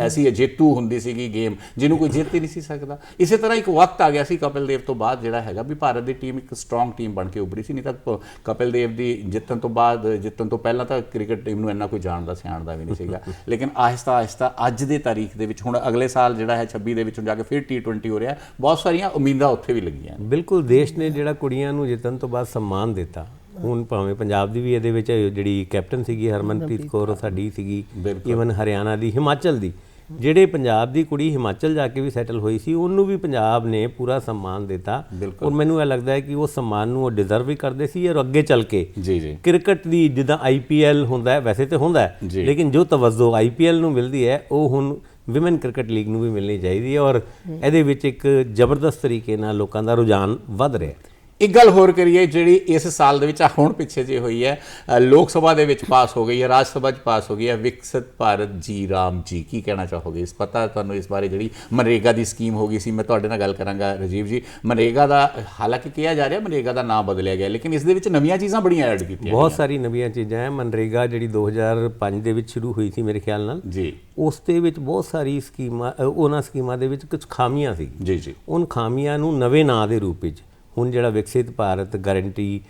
ਐਸੀ ਜੇਤੂ ਹੁੰਦੀ ਸੀਗੀ ਗੇਮ ਜਿਹਨੂੰ ਕੋਈ ਜਿੱਤ ਹੀ ਨਹੀਂ ਸੀ ਸਕਦਾ। ਇਸੇ ਤਰ੍ਹਾਂ ਇੱਕ ਵਕਤ ਆ ਗਿਆ ਸੀ ਕਪਿਲ ਦੇਵ ਤੋਂ ਬਾਅਦ ਜਿਹੜਾ ਹੈਗਾ ਵੀ ਭਾਰਤ ਦੀ ਟੀਮ ਇੱਕ ਸਟਰੋਂਗ ਟੀਮ ਬਣ ਕੇ ਉੱਭਰੀ ਸੀ ਨਹੀਂ ਤਾਂ ਪ- ਕਪਿਲ ਦੇਵ ਦੀ ਜਿੱਤਣ ਤੋਂ ਬਾਅਦ ਜਿੱਤਣ ਤੋਂ ਪਹਿਲਾਂ ਤਾਂ ਕ੍ਰਿਕਟ ਟੀਮ ਨੂੰ ਇੰਨਾ ਕੋਈ ਜਾਣਦਾ ਸਿਆਣਦਾ ਵੀ ਨਹੀਂ ਸੀਗਾ। ਲੇਕਿਨ ਆਹਿਸਤਾ ਆਹਿਸਤਾ ਅੱਜ ਦੇ ਤਾਰੀਖ ਦੇ ਵਿੱਚ ਹੁਣ ਅਗਲੇ ਸਾਲ ਜਿਹੜਾ ਹੈ 26 ਦੇ ਵਿੱਚ ਜਾ ਕੇ ਫਿਰ T20 ਹੋ ਰਿਹਾ ਬਹੁਤ ਸਾਰੀਆਂ ਉਮੀਦਾਂ ਉੱਥੇ ਵੀ ਲੱਗੀਆਂ ਨੇ। ਬਿਲਕੁਲ ਦੇਸ਼ ਨੇ ਜਿਹੜਾ ਕੁੜੀਆਂ ਨੂੰ ਜਿੱਤਣ ਤੋਂ ਬਾਅਦ ਸਨਮਾਨ ਦਿੱਤਾ ਹੁਣ ਭਾਵੇਂ ਪੰਜਾਬ ਦੀ ਵੀ ਇਹਦੇ ਵਿੱਚ ਜਿਹੜੀ ਕੈਪਟਨ ਸੀਗੀ ਹਰਮਨਪ੍ਰੀਤ ਕੌਰ ਸਾਡੀ ਸੀਗੀ ਈਵਨ ਹਰਿਆਣਾ ਦੀ ਹਿਮਾਚਲ ਦੀ। ਜਿਹੜੇ ਪੰਜਾਬ ਦੀ ਕੁੜੀ ਹਿਮਾਚਲ ਜਾ ਕੇ ਵੀ ਸੈਟਲ ਹੋਈ ਸੀ ਉਹਨੂੰ ਵੀ ਪੰਜਾਬ ਨੇ ਪੂਰਾ ਸਨਮਾਨ ਦਿੱਤਾ। ਔਰ ਮੈਨੂੰ ਇਹ ਲੱਗਦਾ ਹੈ ਕਿ ਉਹ ਸਨਮਾਨ ਨੂੰ ਉਹ ਡਿਜ਼ਰਵ ਵੀ ਕਰਦੇ ਸੀ ਔਰ ਅੱਗੇ ਚੱਲ ਕੇ ਜੀ ਜੀ। ਕ੍ਰਿਕਟ ਦੀ ਜਿੱਦਾਂ ਆਈਪੀਐਲ ਹੁੰਦਾ ਹੈ ਵੈਸੇ ਤੇ ਹੁੰਦਾ ਹੈ ਜੀ। ਲੇਕਿਨ ਜੋ ਤਵੱਜੋ ਆਈਪੀਐਲ ਨੂੰ ਮਿਲਦੀ ਹੈ ਉਹ ਹੁਣ ਵਿਮਨ ਕ੍ਰਿਕਟ ਲੀਗ ਨੂੰ ਵੀ ਮਿਲਣੀ ਚਾਹੀਦੀ ਹੈ ਔਰ ਇਹਦੇ ਵਿੱਚ ਇੱਕ ਜ਼ਬਰਦਸਤ ਤਰੀਕੇ ਨਾਲ ਲੋਕਾਂ ਦਾ ਰੁਝਾਨ ਵੱਧ ਰਿਹਾ ਹੈ। ਇੱਕ ਗੱਲ ਹੋਰ ਕਰੀਏ ਜਿਹੜੀ ਇਸ ਸਾਲ ਦੇ ਵਿੱਚ ਹੁਣ ਪਿੱਛੇ ਜੇ ਹੋਈ ਹੈ ਲੋਕ ਸਭਾ ਦੇ ਵਿੱਚ ਪਾਸ ਹੋ ਗਈ ਹੈ ਰਾਜ ਸਭਾ 'ਚ ਪਾਸ ਹੋ ਗਈ ਹੈ ਵਿਕਸਿਤ ਭਾਰਤ ਜੀ ਰਾਮ ਜੀ। ਕੀ ਕਹਿਣਾ ਚਾਹੋਗੇ? ਇਸ ਪਤਾ ਤੁਹਾਨੂੰ ਇਸ ਬਾਰੇ ਜਿਹੜੀ ਮਨਰੇਗਾ ਦੀ ਸਕੀਮ ਹੋ ਗਈ ਸੀ ਮੈਂ ਤੁਹਾਡੇ ਨਾਲ ਗੱਲ ਕਰਾਂਗਾ ਰਾਜੀਵ ਜੀ। ਮਨਰੇਗਾ ਦਾ ਹਾਲਾਂਕਿ ਕਿਹਾ ਜਾ ਰਿਹਾ ਮਨਰੇਗਾ ਦਾ ਨਾਮ ਬਦਲਿਆ ਗਿਆ ਲੇਕਿਨ ਇਸ ਦੇ ਵਿੱਚ ਨਵੀਆਂ ਚੀਜ਼ਾਂ ਬੜੀਆਂ ਐਡ ਕੀਤੀਆਂ ਬਹੁਤ ਸਾਰੀ ਨਵੀਆਂ ਚੀਜ਼ਾਂ ਹੈ ਮਨਰੇਗਾ ਜਿਹੜੀ 2005 ਦੇ ਵਿੱਚ ਸ਼ੁਰੂ ਹੋਈ ਸੀ ਮੇਰੇ ਖਿਆਲ ਨਾਲ। ਜੀ। ਉਸ ਦੇ ਵਿੱਚ ਬਹੁਤ ਸਾਰੀ ਸਕੀਮਾਂ ਉਹਨਾਂ ਸਕੀਮਾਂ ਦੇ ਵਿੱਚ ਕੁਝ ਖਾਮੀਆਂ ਸੀ। ਜੀ ਜੀ। ਉਨ ਖਾਮੀਆਂ ਨੂੰ ਨਵੇਂ ਨਾਂ ਦੇ ਰੂਪ ਵਿੱਚ ਹੁਣ ਜਿਹੜਾ ਵਿਕਸਿਤ ਭਾਰਤ ਗਾਰੰਟੀ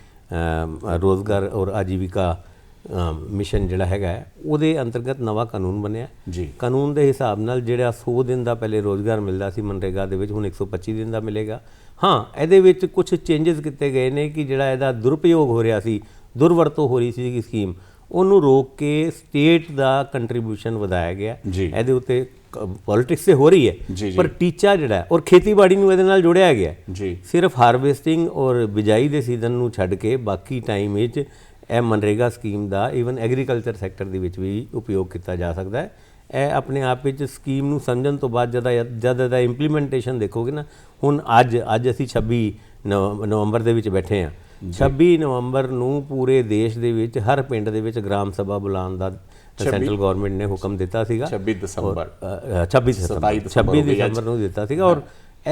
ਰੋਜ਼ਗਾਰ ਔਰ ਆਜੀਵਿਕਾ ਮਿਸ਼ਨ ਜਿਹੜਾ ਹੈਗਾ ਉਹਦੇ ਅੰਤਰਗਤ ਨਵਾਂ ਕਾਨੂੰਨ ਬਣਿਆ ਜੀ। ਕਾਨੂੰਨ ਦੇ ਹਿਸਾਬ ਨਾਲ ਜਿਹੜਾ 100 ਦਿਨ ਦਾ ਪਹਿਲੇ ਰੋਜ਼ਗਾਰ ਮਿਲਦਾ ਸੀ ਮਨਰੇਗਾ ਦੇ ਵਿੱਚ ਹੁਣ 125 ਦਿਨ ਦਾ ਮਿਲੇਗਾ ਹਾਂ ਇਹਦੇ ਵਿੱਚ ਕੁਝ ਚੇਂਜਸ ਕੀਤੇ ਗਏ ਨੇ ਕਿ ਜਿਹੜਾ ਇਹਦਾ ਦੁਰਉਪਯੋਗ ਹੋ ਰਿਹਾ ਸੀ ਦੁਰਵਰਤੋਂ ਹੋ ਰਹੀ ਸੀ ਸਕੀਮ ਉਹਨੂੰ ਰੋਕ ਕੇ ਸਟੇਟ ਦਾ ਕੰਟਰੀਬਿਊਸ਼ਨ ਵਧਾਇਆ ਗਿਆ ਜੀ। ਇਹਦੇ ਉੱਤੇ ਪੋਲਿਟਿਕਸ ਤੇ ਹੋ ਰਹੀ ਹੈ। ਪਰ ਟੀਚਾ ਜਿਹੜਾ ਔਰ ਖੇਤੀਬਾੜੀ ਨੂੰ ਇਹਦੇ ਨਾਲ ਜੋੜਿਆ ਗਿਆ। ਜੀ ਸਿਰਫ ਹਾਰਵੈਸਟਿੰਗ ਔਰ ਬਿਜਾਈ ਦੇ ਸੀਜ਼ਨ ਨੂੰ ਛੱਡ ਕੇ ਬਾਕੀ ਟਾਈਮ ਵਿੱਚ ਇਹ ਮਨਰੇਗਾ ਸਕੀਮ ਦਾ ਈਵਨ ਐਗਰੀਕਲਚਰ ਸੈਕਟਰ ਦੇ ਵਿੱਚ ਵੀ ਉਪਯੋਗ ਕੀਤਾ ਜਾ ਸਕਦਾ ਹੈ ਇਹ ਆਪਣੇ ਆਪ ਵਿੱਚ ਸਕੀਮ ਨੂੰ ਸਮਝਣ ਤੋਂ ਬਾਅਦ ਜਦ ਜਦ ਦਾ ਇੰਪਲੀਮੈਂਟੇਸ਼ਨ ਦੇਖੋਗੇ ਨਾ ਹੁਣ ਅੱਜ ਅੱਜ ਅਸੀਂ 26 ਨਵ- ਨਵੰਬਰ ਦੇ ਵਿੱਚ ਬੈਠੇ ਹਾਂ 26 ਨਵੰਬਰ ਨੂੰ ਪੂਰੇ ਦੇਸ਼ ਦੇ ਵਿੱਚ ਹਰ ਪਿੰਡ ਦੇ ਵਿੱਚ ਗ੍ਰਾਮ ਸਭਾ ਬੁਲਾਉਣ ਦਾ ਸੈਂਟਰਲ ਗਵਰਨਮੈਂਟ ਨੇ ਹੁਕਮ ਦਿੱਤਾ ਸੀਗਾ। 26 ਦਸੰਬਰ। ਅ, ਅ, 26 ਦਸੰਬਰ। 27 ਦਸੰਬਰ 26 ਹੋ ਗਈ ਅੱਜ। ਦਸੰਬਰ ਨੂੰ ਦਿੱਤਾ ਸੀਗਾ। ਔਰ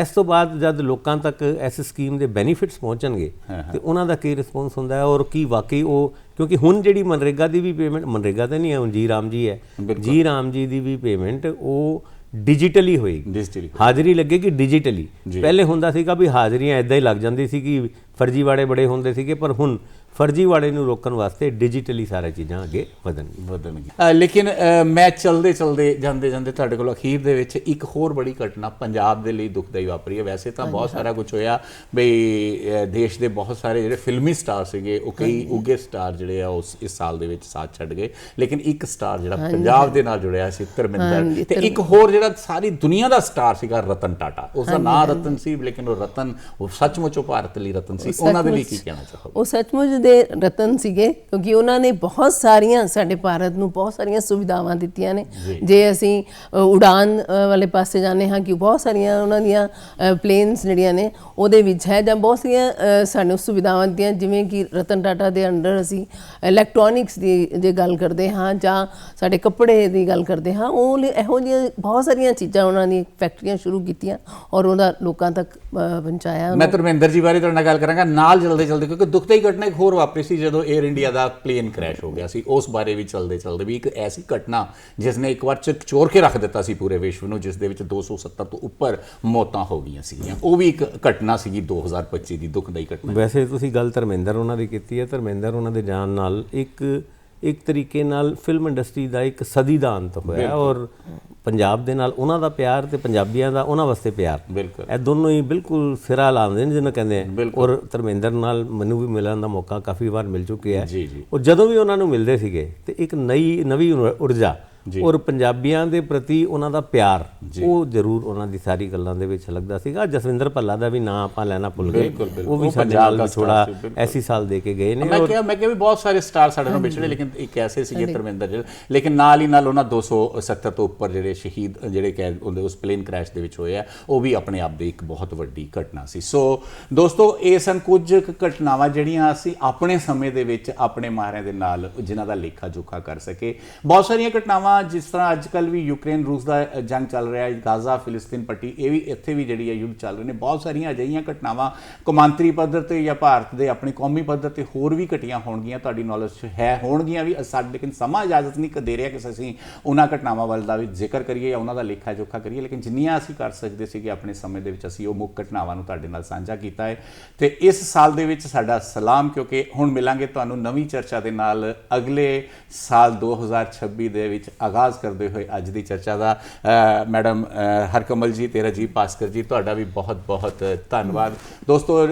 ਇਸ ਤੋਂ ਬਾਅਦ ਜਦ ਲੋਕਾਂ ਤੱਕ ਇਸ ਸਕੀਮ ਦੇ ਬੈਨੀਫਿਟਸ ਪਹੁੰਚਣਗੇ ਤੇ ਉਹਨਾਂ ਦਾ ਕੀ ਰਿਸਪੌਂਸ ਹੁੰਦਾ ਹੈ ਔਰ ਕੀ ਵਾਕਈ ਉਹ ਕਿਉਂਕਿ ਹੁਣ ਜਿਹੜੀ ਮਨਰੇਗਾ ਦੀ ਵੀ ਪੇਮੈਂਟ ਮਨਰੇਗਾ ਤਾਂ ਨਹੀਂ ਹੈ ਹੁਣ ਜੀ ਰਾਮ ਜੀ ਹੈ। ਜੀ ਰਾਮ ਜੀ ਦੀ ਵੀ ਪੇਮੈਂਟ ਉਹ ਡਿਜੀਟਲੀ ਹੋਏਗੀ। ਡਿਜੀਟਲੀ ਹਾਜ਼ਰੀ ਲੱਗੇਗੀ ਡਿਜੀਟਲੀ ਪਹਿਲੇ ਹੁੰਦਾ ਸੀਗਾ ਵੀ ਹਾਜ਼ਰੀਆਂ ਇਦਾਂ ਹੀ ਲੱਗ ਜਾਂਦੀ ਸੀ ਕਿ ਫਰਜ਼ੀਵਾੜੇ ਬੜੇ ਹੁੰਦੇ ਸੀਗੇ ਪਰ ਹੁਣ ਫਰਜ਼ੀਵਾੜੇ ਨੂੰ ਰੋਕਣ ਵਾਸਤੇ ਡਿਜੀਟਲੀ ਸਾਰੀਆਂ ਚੀਜ਼ਾਂ ਅੱਗੇ ਵਧਣਗੀਆਂ। ਵਧਣਗੇ ਲੇਕਿਨ ਮੈਂ ਚਲਦੇ ਚਲਦੇ ਜਾਂਦੇ ਜਾਂਦੇ ਤੁਹਾਡੇ ਕੋਲ ਅਖੀਰ ਦੇ ਵਿੱਚ ਇੱਕ ਹੋਰ ਬੜੀ ਘਟਨਾ ਪੰਜਾਬ ਦੇ ਲਈ ਦੁਖਦਾਈ ਵਾਪਰੀ ਹੈ। ਵੈਸੇ ਤਾਂ ਬਹੁਤ ਸਾਰਾ ਕੁਝ ਹੋਇਆ। ਬਈ ਦੇਸ਼ ਦੇ ਬਹੁਤ ਸਾਰੇ ਜਿਹੜੇ ਫਿਲਮੀ ਸਟਾਰ ਸੀਗੇ ਉਹ ਕਈ ਉੱਗੇ ਸਟਾਰ ਜਿਹੜੇ ਆ ਉਸ ਇਸ ਸਾਲ ਦੇ ਵਿੱਚ ਸਾਥ ਛੱਡ ਗਏ। ਲੇਕਿਨ ਇੱਕ ਸਟਾਰ ਜਿਹੜਾ ਪੰਜਾਬ ਦੇ ਨਾਲ ਜੁੜਿਆ ਸੀ ਧਰਮਿੰਦਰ। ਤੇ ਇੱਕ ਹੋਰ ਜਿਹੜਾ ਸਾਰੀ ਦੁਨੀਆ ਦਾ ਸਟਾਰ ਸੀਗਾ ਰਤਨ ਟਾਟਾ। ਉਸ ਦਾ ਨਾਂ ਰਤਨ ਸੀ ਲੇਕਿਨ ਉਹ ਰਤਨ ਉਹ ਸੱਚਮੁੱਚ ਉਹ ਭਾਰਤ ਲਈ ਰਤਨ ਸੀ। ਉਹਨਾਂ ਦੇ ਲਈ ਕੀ ਕਹਿਣਾ ਚਾਹੋਗੇ? ਉਹ ਸੱਚਮੁੱਚ ਦੇ ਰਤਨ ਸੀਗੇ ਕਿਉਂਕਿ ਉਹਨਾਂ ਨੇ ਬਹੁਤ ਸਾਰੀਆਂ ਸਾਡੇ ਭਾਰਤ ਨੂੰ ਬਹੁਤ ਸਾਰੀਆਂ ਸੁਵਿਧਾਵਾਂ ਦਿੱਤੀਆਂ ਨੇ। ਜੇ। ਅਸੀਂ ਉਡਾਨ ਵਾਲੇ ਪਾਸੇ ਜਾਂਦੇ ਹਾਂ ਕਿ ਬਹੁਤ ਸਾਰੀਆਂ ਉਹਨਾਂ ਦੀਆਂ ਪਲੇਨਸ ਜਿਹੜੀਆਂ ਨੇ ਉਹਦੇ ਵਿੱਚ ਹੈ ਜਾਂ ਬਹੁਤ ਸਾਰੀਆਂ ਸਾਨੂੰ ਸੁਵਿਧਾਵਾਂ ਦਿੱਤੀਆਂ ਜਿਵੇਂ ਕਿ ਰਤਨ ਟਾਟਾ ਦੇ ਅੰਡਰ ਅਸੀਂ ਇਲੈਕਟ੍ਰੋਨਿਕਸ ਦੀ ਜੇ ਗੱਲ ਕਰਦੇ ਹਾਂ ਜਾਂ ਸਾਡੇ ਕੱਪੜੇ ਦੀ ਗੱਲ ਕਰਦੇ ਹਾਂ ਉਹ ਇਹੋ ਜਿਹੀਆਂ ਬਹੁਤ ਸਾਰੀਆਂ ਚੀਜ਼ਾਂ ਉਹਨਾਂ ਨੇ ਫੈਕਟਰੀਆਂ ਸ਼ੁਰੂ ਕੀਤੀਆਂ ਔਰ ਉਹਦਾ ਲੋਕਾਂ ਤੱਕ ਪਹੁੰਚਾਇਆ। ਮੈਂ ਧਰਮਿੰਦਰ ਜੀ ਬਾਰੇ ਤੁਹਾਡੇ ਨਾਲ ਗੱਲ ਕਰਾਂਗਾ ਨਾਲ ਜਲਦੇ ਜਲਦੇ ਕਿਉਂਕਿ ਦੁਖਦਾਈ ਘਟਨਾ ਇੱਕ ਹੋਰ ਵਾਪਰੀ ਸੀ ਜਦੋਂ 에ਅਰ ਇੰਡੀਆ ਦਾ ਪਲੇਨ ਕ੍ਰੈਸ਼ ਹੋ ਗਿਆ ਸੀ। ਉਸ ਬਾਰੇ ਵੀ ਚਲਦੇ ਚਲਦੇ ਵੀ ਇੱਕ ਐਸੀ ਘਟਨਾ ਜਿਸ ਨੇ ਇੱਕ ਵਾਰ ਚੋਰ ਕੇ ਰੱਖ ਦਿੱਤਾ ਸੀ ਪੂਰੇ ਵਿਸ਼ਵ ਨੂੰ, ਜਿਸ ਦੇ ਵਿੱਚ 270 ਤੋਂ ਉੱਪਰ ਮੌਤਾਂ ਹੋ ਗਈਆਂ ਸੀਗੀਆਂ। ਉਹ ਵੀ ਇੱਕ ਘਟਨਾ ਸੀਗੀ 2025 ਦੀ ਦੁਖਦਾਈ ਘਟਨਾ। ਵੈਸੇ ਤੁਸੀਂ ਗੱਲ ਧਰਮਿੰਦਰ ਉਹਨਾਂ ਦੀ ਕੀਤੀ ਹੈ। ਧਰਮਿੰਦਰ ਉਹਨਾਂ ਦੇ ਜਾਣ ਨਾਲ ਇੱਕ ਇੱਕ ਤਰੀਕੇ ਨਾਲ ਫਿਲਮ ਇੰਡਸਟਰੀ ਦਾ ਇੱਕ ਸਦੀ ਦਾ ਅੰਤ ਹੋਇਆ ਔਰ ਪੰਜਾਬ ਦੇ ਨਾਲ ਉਹਨਾਂ ਦਾ ਪਿਆਰ ਤੇ ਪੰਜਾਬੀਆਂ ਦਾ ਉਹਨਾਂ ਵਾਸਤੇ ਪਿਆਰ। ਬਿਲਕੁਲ। ਇਹ ਦੋਨੋਂ ਹੀ ਬਿਲਕੁਲ ਸਿਰਾ ਲਾਉਂਦੇ ਨੇ ਜਿਹਨੂੰ ਕਹਿੰਦੇ ਆ। ਔਰ ਧਰਮਿੰਦਰ ਨਾਲ ਮੈਨੂੰ ਵੀ ਮਿਲਣ ਦਾ ਮੌਕਾ ਕਾਫੀ ਵਾਰ ਮਿਲ ਚੁੱਕਿਆ ਹੈ। ਜੀ ਜੀ। ਉਹ ਜਦੋਂ ਵੀ ਉਹਨਾਂ ਨੂੰ ਮਿਲਦੇ ਸੀਗੇ ਤੇ ਇੱਕ ਨਈ ਨਵੀਂ ਊਰਜਾ ਔਰ ਪੰਜਾਬੀਆਂ ਦੇ ਪ੍ਰਤੀ ਉਹਨਾਂ ਦਾ ਪਿਆਰ ਉਹ ਜ਼ਰੂਰ ਉਹਨਾਂ ਦੀ ਸਾਰੀ ਗੱਲਾਂ ਦੇ ਵਿੱਚ ਲੱਗਦਾ ਸੀਗਾ। ਜਸਵਿੰਦਰ ਭੱਲਾ ਦਾ ਵੀ ਨਾਂ ਆਪਾਂ ਲੈਣਾ ਭੁੱਲ ਗਏ। ਉਹ ਵੀ ਸਾਡੇ ਨਾਲ ਦਾ ਵੀ ਥੋੜਾ। ਐਸੀ ਸਾਲ ਦੇ ਕੇ ਗਏ ਨੇ ਮੈਂ ਕਿਹਾ ਮੈਂ ਕਿਹਾ ਵੀ ਬਹੁਤ ਸਾਰੇ ਸਟਾਰ ਸਾਡੇ ਨਾਲ ਵਿਛੜੇ ਲੇਕਿਨ ਇੱਕ ਐਸੇ ਸੀਗੇ ਧਰਮਿੰਦਰ ਜੀ ਲੇਕਿਨ ਨਾਲ ਹੀ ਨਾਲ ਉਹਨਾਂ 270 ਤੋਂ ਉੱਪਰ ਜਿਹੜੇ ਸ਼ਹੀਦ ਜਿਹੜੇ ਕਹਿ ਉਹਦੇ ਉਸ ਪਲੇਨ ਕ੍ਰੈਸ਼ ਦੇ ਵਿੱਚ ਹੋਏ ਆ ਉਹ ਵੀ ਆਪਣੇ ਆਪ ਦੇ ਇੱਕ ਬਹੁਤ ਵੱਡੀ ਘਟਨਾ ਸੀ। ਸੋ ਦੋਸਤੋ ਇਹ ਸਨ ਕੁਝ ਘਟਨਾਵਾਂ ਜਿਹੜੀਆਂ ਅਸੀਂ ਆਪਣੇ ਸਮੇਂ ਦੇ ਵਿੱਚ ਆਪਣੇ ਮਾਰਿਆਂ ਦੇ ਨਾਲ ਜਿਨ੍ਹਾਂ ਦਾ ਲੇਖਾ ਜੋਖਾ ਕਰ ਸਕੇ। ਬਹੁਤ ਸਾਰੀਆਂ ਘਟਨਾਵਾਂ ਜਿਸ ਤਰ੍ਹਾਂ ਅੱਜ ਕੱਲ ਵੀ ਯੂਕਰੇਨ, ਰੂਸ ਦਾ ਜੰਗ ਚੱਲ ਰਿਹਾ ਹੈ, ਗਾਜ਼ਾ, ਫਿਲਿਸਤੀਨ ਪੱਟੀ, ਇਹ ਵੀ ਇੱਥੇ ਵੀ ਜਿਹੜੀ ਹੈ ਯੁੱਧ ਚੱਲ ਰਹੇ ਨੇ। ਬਹੁਤ ਸਾਰੀਆਂ ਅਜਿਹੀਆਂ ਘਟਨਾਵਾਂ ਕੌਮਾਂਤਰੀ ਪੱਧਰ ਤੇ ਜਾਂ ਭਾਰਤ ਦੇ ਆਪਣੇ ਕੌਮੀ ਪੱਧਰ ਤੇ ਹੋਰ ਵੀ ਘਟੀਆਂ ਹੋਣਗੀਆਂ, ਤੁਹਾਡੀ ਨੌਲੇਜ 'ਚ ਹੈ, ਹੋਣਗੀਆਂ ਵੀ। ਸਾਡੇ ਲੇਕਿਨ ਸਮਾਂ ਇਜਾਜ਼ਤ ਨਹੀਂ ਦੇ ਰਿਹਾ ਕਿ ਅਸੀਂ ਉਹਨਾਂ ਘਟਨਾਵਾਂ ਵੱਲ ਦਾ ਵੀ ਜ਼ਿਕਰ ਕਰੀਏ ਜਾਂ ਉਹਨਾਂ ਦਾ ਲੇਖਾ ਜੋਖਾ ਕਰੀਏ। ਲੇਕਿਨ ਜਿੰਨੀਆਂ ਅਸੀਂ ਕਰ ਸਕਦੇ ਸੀਗੇ ਆਪਣੇ ਸਮੇਂ ਦੇ ਵਿੱਚ, ਅਸੀਂ ਉਹ ਮੁੱਖ ਘਟਨਾਵਾਂ ਨੂੰ ਤੁਹਾਡੇ ਨਾਲ ਸਾਂਝਾ ਕੀਤਾ ਹੈ। ਤੇ ਇਸ ਸਾਲ ਦੇ ਵਿੱਚ ਸਾਡਾ ਸਲਾਮ, ਕਿਉਂਕਿ ਹੁਣ ਮਿਲਾਂਗੇ ਤੁਹਾਨੂੰ ਨਵੀਂ ਚਰਚਾ ਦੇ ਨਾਲ ਅਗਲੇ ਸਾਲ 2026 ਦੇ ਵਿੱਚ ਆਗਾਜ਼ ਕਰਦੇ ਹੋਏ ਅੱਜ ਦੀ ਚਰਚਾ ਦਾ ਮੈਡਮ ਹਰਕਮਲ ਜੀ ਤੇ ਰਾਜੀਵ ਭਾਸਕਰ ਜੀ, ਤੁਹਾਡਾ ਵੀ ਬਹੁਤ ਬਹੁਤ ਧੰਨਵਾਦ। ਦੋਸਤੋ,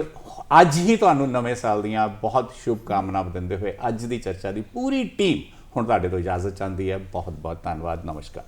ਅੱਜ ਹੀ ਤੁਹਾਨੂੰ ਨਵੇਂ ਸਾਲ ਦੀਆਂ ਬਹੁਤ ਸ਼ੁਭ ਕਾਮਨਾਵਾਂ ਦਿੰਦੇ ਹੋਏ ਅੱਜ ਦੀ ਚਰਚਾ ਦੀ ਪੂਰੀ ਟੀਮ ਹੁਣ ਤੁਹਾਡੇ ਤੋਂ ਇਜਾਜ਼ਤ ਚਾਹੁੰਦੀ ਹੈ। ਬਹੁਤ ਬਹੁਤ ਧੰਨਵਾਦ। ਨਮਸਕਾਰ।